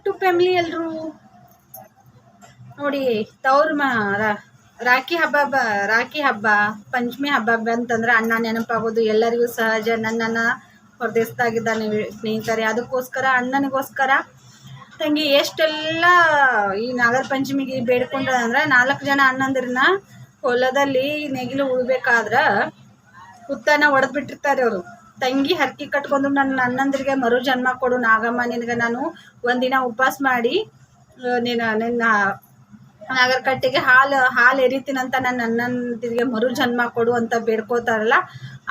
YouTube family ಎಲ್ಲರೂ ನೋಡಿ ತವ್ರ ರಾಖಿ ಹಬ್ಬ ಬ, ರಾಖಿ ಹಬ್ಬ, ಪಂಚಮಿ ಹಬ್ಬ ಬಂತಂದ್ರೆ ಅಣ್ಣ ನೆನಪಾಗೋದು, ಎಲ್ಲರಿಗೂ ಸಹಜ, ನನ್ನನ್ನು ಹೊರದೇಶದಾಗಿದ್ದಾನೆ ಸ್ನೇಹಿತರೆ. ಅದಕ್ಕೋಸ್ಕರ, ಅಣ್ಣನಿಗೋಸ್ಕರ ತಂಗಿ ಎಷ್ಟೆಲ್ಲ ಈ ನಾಗರ ಪಂಚಮಿಗೆ ಬೇಡ್ಕೊಂಡ್ರೆ ಅಂದ್ರೆ ನಾಲ್ಕು ಜನ ಅಣ್ಣಂದ್ರನ್ನ ಹೊಲದಲ್ಲಿ ನೆಗಿಲು ಉಳ್ಬೇಕಾದ್ರೆ ಹುತ್ತನ ಒಡೆದ್ಬಿಟ್ಟಿರ್ತಾರೆ ಅವರು. ತಂಗಿ ಹರಕೆ ಕಟ್ಕೊಂಡು ನನ್ನ ನನ್ನಂದ್ರಿಗೆ ಮರು ಜನ್ಮ ಕೊಡು ನಾಗಮ್ಮ, ನಿನಗೆ ನಾನು ಒಂದಿನ ಉಪವಾಸ ಮಾಡಿ ನಿನ್ನ ನಿನ್ನ ನಾಗರ ಕಟ್ಟೆಗೆ ಹಾಲು ಹಾಲು ಎರಿತೀನಂತ ನನ್ನ ನನ್ನಂದ್ರಿಗೆ ಮರು ಜನ್ಮ ಕೊಡು ಅಂತ ಬೇಡ್ಕೋತಾರಲ್ಲ,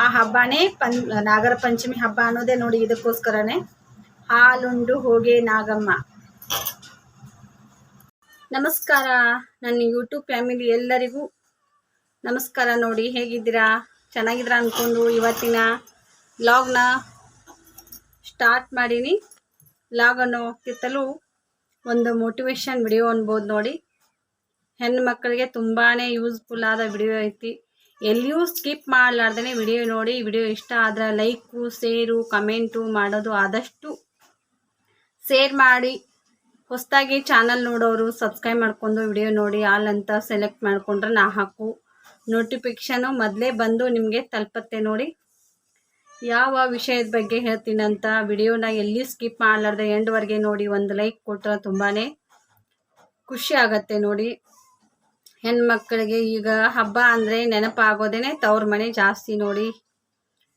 ಆ ಹಬ್ಬನೇ ಪಂ, ನಾಗರ ಪಂಚಮಿ ಹಬ್ಬ ಅನ್ನೋದೇ ನೋಡಿ ಇದಕ್ಕೋಸ್ಕರನೇ. ಹಾಲುಂಡು ಹೋಗೆ ನಾಗಮ್ಮ. ನಮಸ್ಕಾರ. ನನ್ನ ಯೂಟ್ಯೂಬ್ ಫ್ಯಾಮಿಲಿ ಎಲ್ಲರಿಗೂ ನಮಸ್ಕಾರ ನೋಡಿ, ಹೇಗಿದ್ದೀರಾ? ಚೆನ್ನಾಗಿದ್ದೀರಾ ಅನ್ಕೊಂಡು ಇವತ್ತಿನ ಲಾಗ್ನ ಸ್ಟಾರ್ಟ್ ಮಾಡೀನಿ. ಲಾಗನ್ನು ಕಿತ್ತಲು ಒಂದು ಮೋಟಿವೇಶನ್ ವಿಡಿಯೋ ಅನ್ಬೋದು ನೋಡಿ. ಹೆಣ್ಣು ಮಕ್ಕಳಿಗೆ ತುಂಬಾ ಯೂಸ್ಫುಲ್ ಆದ ವಿಡಿಯೋ ಐತಿ. ಎಲ್ಲಿಯೂ ಸ್ಕಿಪ್ ಮಾಡಲಾರ್ದೇ ವಿಡಿಯೋ ನೋಡಿ. ವಿಡಿಯೋ ಇಷ್ಟ ಆದರೆ ಲೈಕು ಶೇರು ಕಮೆಂಟು ಮಾಡೋದು ಆದಷ್ಟು ಶೇರ್ ಮಾಡಿ. ಹೊಸದಾಗಿ ಚಾನಲ್ ನೋಡೋರು ಸಬ್ಸ್ಕ್ರೈಬ್ ಮಾಡ್ಕೊಂಡು ವಿಡಿಯೋ ನೋಡಿ. ಆಲ್ ಅಂತ ಸೆಲೆಕ್ಟ್ ಮಾಡಿಕೊಂಡ್ರೆ ನಾ ಹಾಕು. ನೋಟಿಫಿಕೇಷನು ಮೊದಲೇ ಬಂದು ನಿಮಗೆ ತಲುಪತ್ತೆ ನೋಡಿ. ಯಾವ ವಿಷಯದ ಬಗ್ಗೆ ಹೇಳ್ತೀನಂತ ವಿಡಿಯೋನ ಎಲ್ಲಿ ಸ್ಕಿಪ್ ಮಾಡಲಾರ್ದೆ ಎಂಡ್ವರೆಗೆ ನೋಡಿ ಒಂದು ಲೈಕ್ ಕೊಟ್ಟರೆ ತುಂಬಾ ಖುಷಿ ಆಗತ್ತೆ ನೋಡಿ. ಹೆಣ್ಮಕ್ಳಿಗೆ ಈಗ ಹಬ್ಬ ಅಂದರೆ ನೆನಪಾಗೋದೇ ತವ್ರ ಮನೆ ಜಾಸ್ತಿ ನೋಡಿ.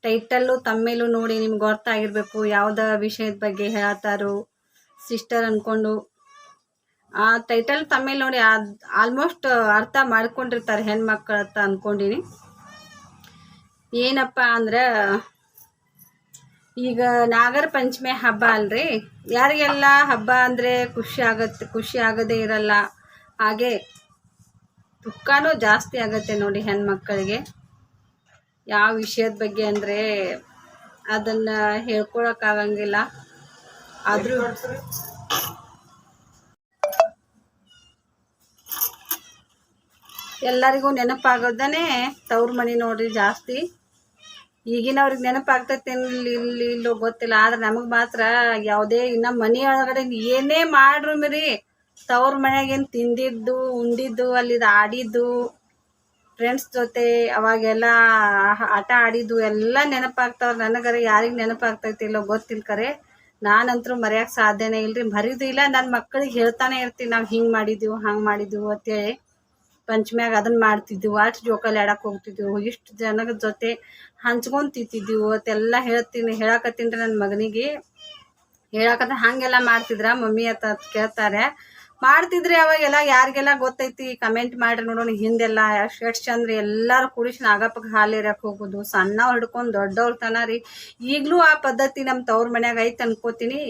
ಟೈಟಲ್ಲು ತಮ್ಮೇಲೂ ನೋಡಿ ನಿಮ್ಗೆ ಗೊತ್ತಾಗಿರಬೇಕು ಯಾವುದ ವಿಷಯದ ಬಗ್ಗೆ ಹೇಳ್ತಾರೋ ಸಿಸ್ಟರ್ ಅಂದ್ಕೊಂಡು ಆ ಟೈಟಲ್ ತಮ್ಮೇಲೆ ನೋಡಿ ಆಲ್ಮೋಸ್ಟ್ ಅರ್ಥ ಮಾಡ್ಕೊಂಡಿರ್ತಾರೆ ಹೆಣ್ಮಕ್ಳ ಅಂತ ಅಂದ್ಕೊಂಡಿನಿ ಏನಪ್ಪ ಅಂದ್ರೆ ಈಗ ನಾಗರ ಪಂಚಮಿ ಹಬ್ಬ ಅಲ್ರಿ? ಯಾರಿಗೆಲ್ಲ ಹಬ್ಬ ಅಂದರೆ ಖುಷಿ ಆಗತ್ತೆ ಖುಷಿ ಆಗದೇ ಇರಲ್ಲ, ಹಾಗೆ ದುಃಖನೂ ಜಾಸ್ತಿ ಆಗತ್ತೆ ನೋಡಿ ಹೆಣ್ಮಕ್ಕಳಿಗೆ ಯಾವ ವಿಷಯದ ಬಗ್ಗೆ ಅಂದರೆ ಅದನ್ನು ಹೇಳ್ಕೊಳಕ್ಕಾಗಂಗಿಲ್ಲ ಆದರೂ ಎಲ್ಲರಿಗೂ ನೆನಪಾಗೋದನ್ನೇ ತವ್ರ ಮನೆ ನೋಡ್ರಿ ಜಾಸ್ತಿ. ಈಗಿನವ್ರಿಗೆ ನೆನಪಾಗ್ತೈತೆ ಇಲ್ಲಿ ಇಲ್ಲಿ ಗೊತ್ತಿಲ್ಲ. ಆದ್ರೆ ನಮಗೆ ಮಾತ್ರ ಯಾವುದೇ ಇನ್ನ ಒಳಗಡೆ ಏನೇ ಮಾಡ್ರು ಮರಿ ತವ್ರ ಮನೆಗೇನು ತಿಂದಿದ್ದು, ಉಂಡಿದ್ದು, ಅಲ್ಲಿದು ಆಡಿದ್ದು ಫ್ರೆಂಡ್ಸ್ ಜೊತೆ ಅವಾಗೆಲ್ಲ ಆಟ ಆಡಿದ್ದು ಎಲ್ಲ ನೆನಪಾಗ್ತಾವ್ರ ನನಗರ ಯಾರಿಗೆ ನೆನಪಾಗ್ತೈತಿ ಇಲ್ಲೋ ಗೊತ್ತಿಲ್ಲ ಕರೆ. ನಾನಂತರೂ ಮರೆಯೋಕೆ ಸಾಧ್ಯನೇ ಇಲ್ರಿ. ಮರಿದು ಇಲ್ಲ ನನ್ನ ಮಕ್ಕಳಿಗೆ ಹೇಳ್ತಾನೆ ಇರ್ತೀನಿ. ನಾವು ಹಿಂಗೆ ಮಾಡಿದ್ದೀವಿ ಹಂಗೆ ಮಾಡಿದ್ದೀವಿ ಅಂತೇಳಿ. ಪಂಚಮ್ಯಾಗ ಅದನ್ನ ಮಾಡ್ತಿದ್ದೆವು ಅಷ್ಟು ಜೋಕಾಲಿ ಆಡಕ್ಕೆ ಹೋಗ್ತಿದ್ವು. ಇಷ್ಟು ಜನದ ಜೊತೆ ಹಂಚ್ಕೊಂಡ್ ತಿಂತಿದ್ದೆವು ಅಂತೆಲ್ಲ ಹೇಳ್ತೀನಿ, ಹೇಳಕತ್ತೀನಿ ನನ್ನ ಮಗನಿಗೆ. ಹೇಳಕತ್ತ ಹಾಗೆಲ್ಲ ಮಾಡ್ತಿದ್ರ ಮಮ್ಮಿ ಅಂತ ಕೇಳ್ತಾರೆ. ಮಾಡ್ತಿದ್ರಿ ಅವಾಗೆಲ್ಲ, ಯಾರಿಗೆಲ್ಲ ಗೊತ್ತೈತಿ ಕಮೆಂಟ್ ಮಾಡ್ರಿ ನೋಡೋಣ ಹಿಂದೆಲ್ಲ. ಎಷ್ಟು ಎಷ್ಟು ಚಂದ್ರ ಎಲ್ಲರೂ ಕುಡಿಸಿ ನಾಗಪ್ಪಗೆ ಹಾಲು ಇರಕ್ಕೆ ಹೋಗೋದು. ಸಣ್ಣವ್ರು ಹಿಡ್ಕೊಂಡು ದೊಡ್ಡವ್ರ ತನ ರೀ. ಈಗಲೂ ಆ ಪದ್ಧತಿ ನಮ್ಮ ತವ್ರ ಮನ್ಯಾಗ ಐತೆ ಅನ್ಕೋತೀನಿ.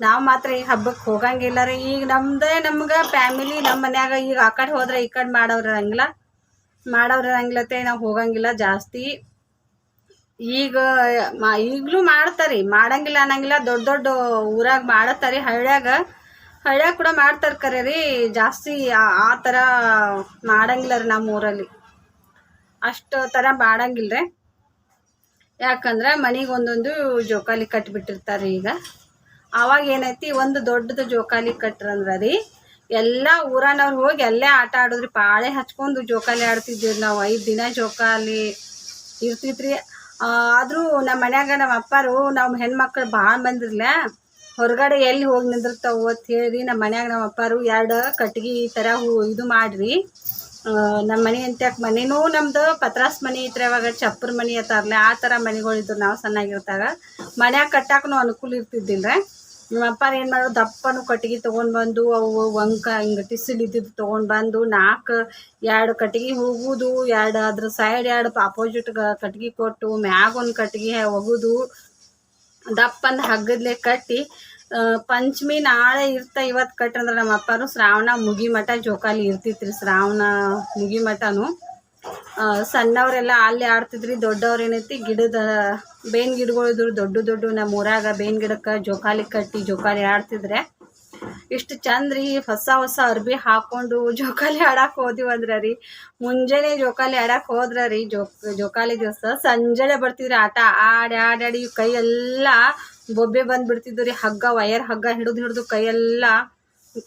ನಾವು ಮಾತ್ರ ಈ ಹಬ್ಬಕ್ಕೆ ಹೋಗಂಗಿಲ್ಲ ರೀ. ಈಗ ನಮ್ದೇ ನಮ್ಗೆ ಫ್ಯಾಮಿಲಿ ನಮ್ಮ ಮನ್ಯಾಗ ಈಗ ಆ ಕಡೆ ಹೋದ್ರೆ ಈ ಕಡೆ ಮಾಡೋರು ಇರಂಗಿಲ್ಲ. ಮಾಡೋರು ಇರಂಗಿಲ್ಲತೆ ನಾವು ಹೋಗಂಗಿಲ್ಲ ಜಾಸ್ತಿ. ಈಗ ಈಗಲೂ ಮಾಡ್ತಾರೆ, ಮಾಡಂಗಿಲ್ಲ ಅನ್ನಂಗಿಲ್ಲ. ದೊಡ್ಡ ದೊಡ್ಡ ಊರಾಗ ಮಾಡತ್ತಾರೆ, ಹಳ್ಳ್ಯಾಗ. ಹಳ್ಳ್ಯಾಗ ಕೂಡ ಮಾಡ್ತಾರೆ ಕರೆ ರೀ. ಜಾಸ್ತಿ ಆ- ಆ ಥರ ಮಾಡಂಗಿಲ್ಲ ರೀ ನಮ್ಮ ಊರಲ್ಲಿ. ಅಷ್ಟು ಥರ ಮಾಡಂಗಿಲ್ಲ ರೀ ಯಾಕಂದ್ರೆ ಮನೆಗೆ ಒಂದೊಂದು ಜೋಕಾಲಿ ಕಟ್ಬಿಟ್ಟಿರ್ತಾರೆ ಈಗ. ಅವಾಗ ಏನೈತಿ, ಒಂದು ದೊಡ್ಡದು ಜೋಕಾಲಿ ಕಟ್ರಂದ್ರ ರೀ ಎಲ್ಲ ಊರನವ್ರು ಹೋಗಿ ಅಲ್ಲೇ ಆಟ ಆಡೋದ್ರಿ, ಪಾಳೆ ಹಚ್ಕೊಂಡು ಜೋಕಾಲಿ ಆಡ್ತಿದ್ವಿ ನಾವು. ಐದು ದಿನ ಜೋಕಾಲಿ ಇರ್ತಿತ್ರಿ. ಆದರೂ ನಮ್ಮ ಮನ್ಯಾಗ ನಮ್ಮ ಅಪ್ಪಾರು ನಮ್ಮ ಹೆಣ್ಮಕ್ಳು ಭಾಳ ಬಂದಿರ್ಲ ಹೊರಗಡೆ ಎಲ್ಲಿ ಹೋಗಿ ನಿಂದಿರ್ತಾವು ಅಂತ ಹೇಳಿ ನಮ್ಮ ಮನ್ಯಾಗ ನಮ್ಮ ಅಪ್ಪಾರು ಎರಡು ಕಟ್ಗೆ ಈ ಥರ ಹೂ ಇದು ಮಾಡ್ರಿ. ನಮ್ಮ ಮನೆ ಅಂತ್ಯಾಕೆ ಮನೆನೂ ನಮ್ದು ಪತ್ರಾಸ್ ಮನೆ ಇತ್ತು ಅವಾಗ ಚಪ್ಪರ ಮನೆ ಅತ್ತಾರಲ್ಲ ಆ ಥರ ಮನೆಗಳಿದ್ರು ನಾವು ಸಣ್ಣಾಗಿರ್ತಾಗ ಮನ್ಯಾಗ ಕಟ್ಟಾಕನು ಅನುಕೂಲ ಇರ್ತಿದ್ದಿಲ್ಲ ನಮ್ಮ ಅಪ್ಪ ಏನು ಮಾಡೋದು ದಪ್ಪನು ಕಟ್ಟಿಗೆ ತೊಗೊಂಡು ಬಂದು, ಅವು ಒಂಕ ಹಿಂಗೆ ಟಿಸಿಲ್ ಇದ್ದಿದ್ದು ತೊಗೊಂಡು ಬಂದು ನಾಲ್ಕು ಎರಡು ಕಟ್ಟಿಗೆ ಹೋಗುದು, ಎರಡು ಅದ್ರ ಸೈಡ್ ಎರಡು ಅಪೋಸಿಟ್ ಕಟ್ಟಿಗೆ ಕೊಟ್ಟು, ಮ್ಯಾಗ ಒಂದು ಕಟ್ಟಿಗೆ ಒಗುದು ದಪ್ಪಂದು ಹಗ್ಗದ್ಲೆ ಕಟ್ಟಿ ಪಂಚಮಿ ನಾಳೆ ಇರ್ತ ಇವತ್ತು ಕಟ್ಟಂದ್ರೆ ನಮ್ಮ ಅಪ್ಪನೂ ಶ್ರಾವಣ ಮುಗಿ ಮಠ ಜೋಕಾಲಿ ರೀ ಶ್ರಾವಣ ಮುಗಿ ಮಠನು ಸಣ್ಣವರೆಲ್ಲ ಅಲ್ಲಿ ಆಡ್ತಿದ್ರಿ, ದೊಡ್ಡವ್ರು ಏನೈತಿ, ಗಿಡದ ಬೇನ್ ಗಿಡಗಳು ಇದ್ರು ದೊಡ್ಡ ದೊಡ್ಡ ನಮ್ಮ ಊರಾಗ ಬೇನ್ ಗಿಡಕ್ಕೆ ಜೋಕಾಲಿ ಕಟ್ಟಿ ಜೋಕಾಲಿ ಆಡ್ತಿದ್ರೆ, ಇಷ್ಟು ಚಂದ ರೀ, ಹೊಸ ಹೊಸ ಅರ್ಬಿ ಹಾಕೊಂಡು ಜೋಕಾಲಿ ಆಡಕ್ಕೆ ಹೋದಿವಿ ಅಂದ್ರೆ ರೀ. ಮುಂಜಾನೆ ಜೋಕಾಲಿ ಆಡಕ್ಕೆ ಹೋದ್ರ ರೀ, ಜೋ, ಜೋಕಾಲಿ ದಿವಸ ಸಂಜೆನೆ ಬರ್ತಿದ್ರಿ ಆಟ. ಆಡಿ ಆಡಾಡಿ ಆಡಿ ಕೈ ಎಲ್ಲ ಬೊಬ್ಬೆ ಬಂದ್ಬಿಡ್ತಿದ್ದು ರೀ, ಹಗ್ಗ ವಯರ್ ಹಗ್ಗ ಹಿಡಿದು ಹಿಡಿದು ಕೈಯೆಲ್ಲ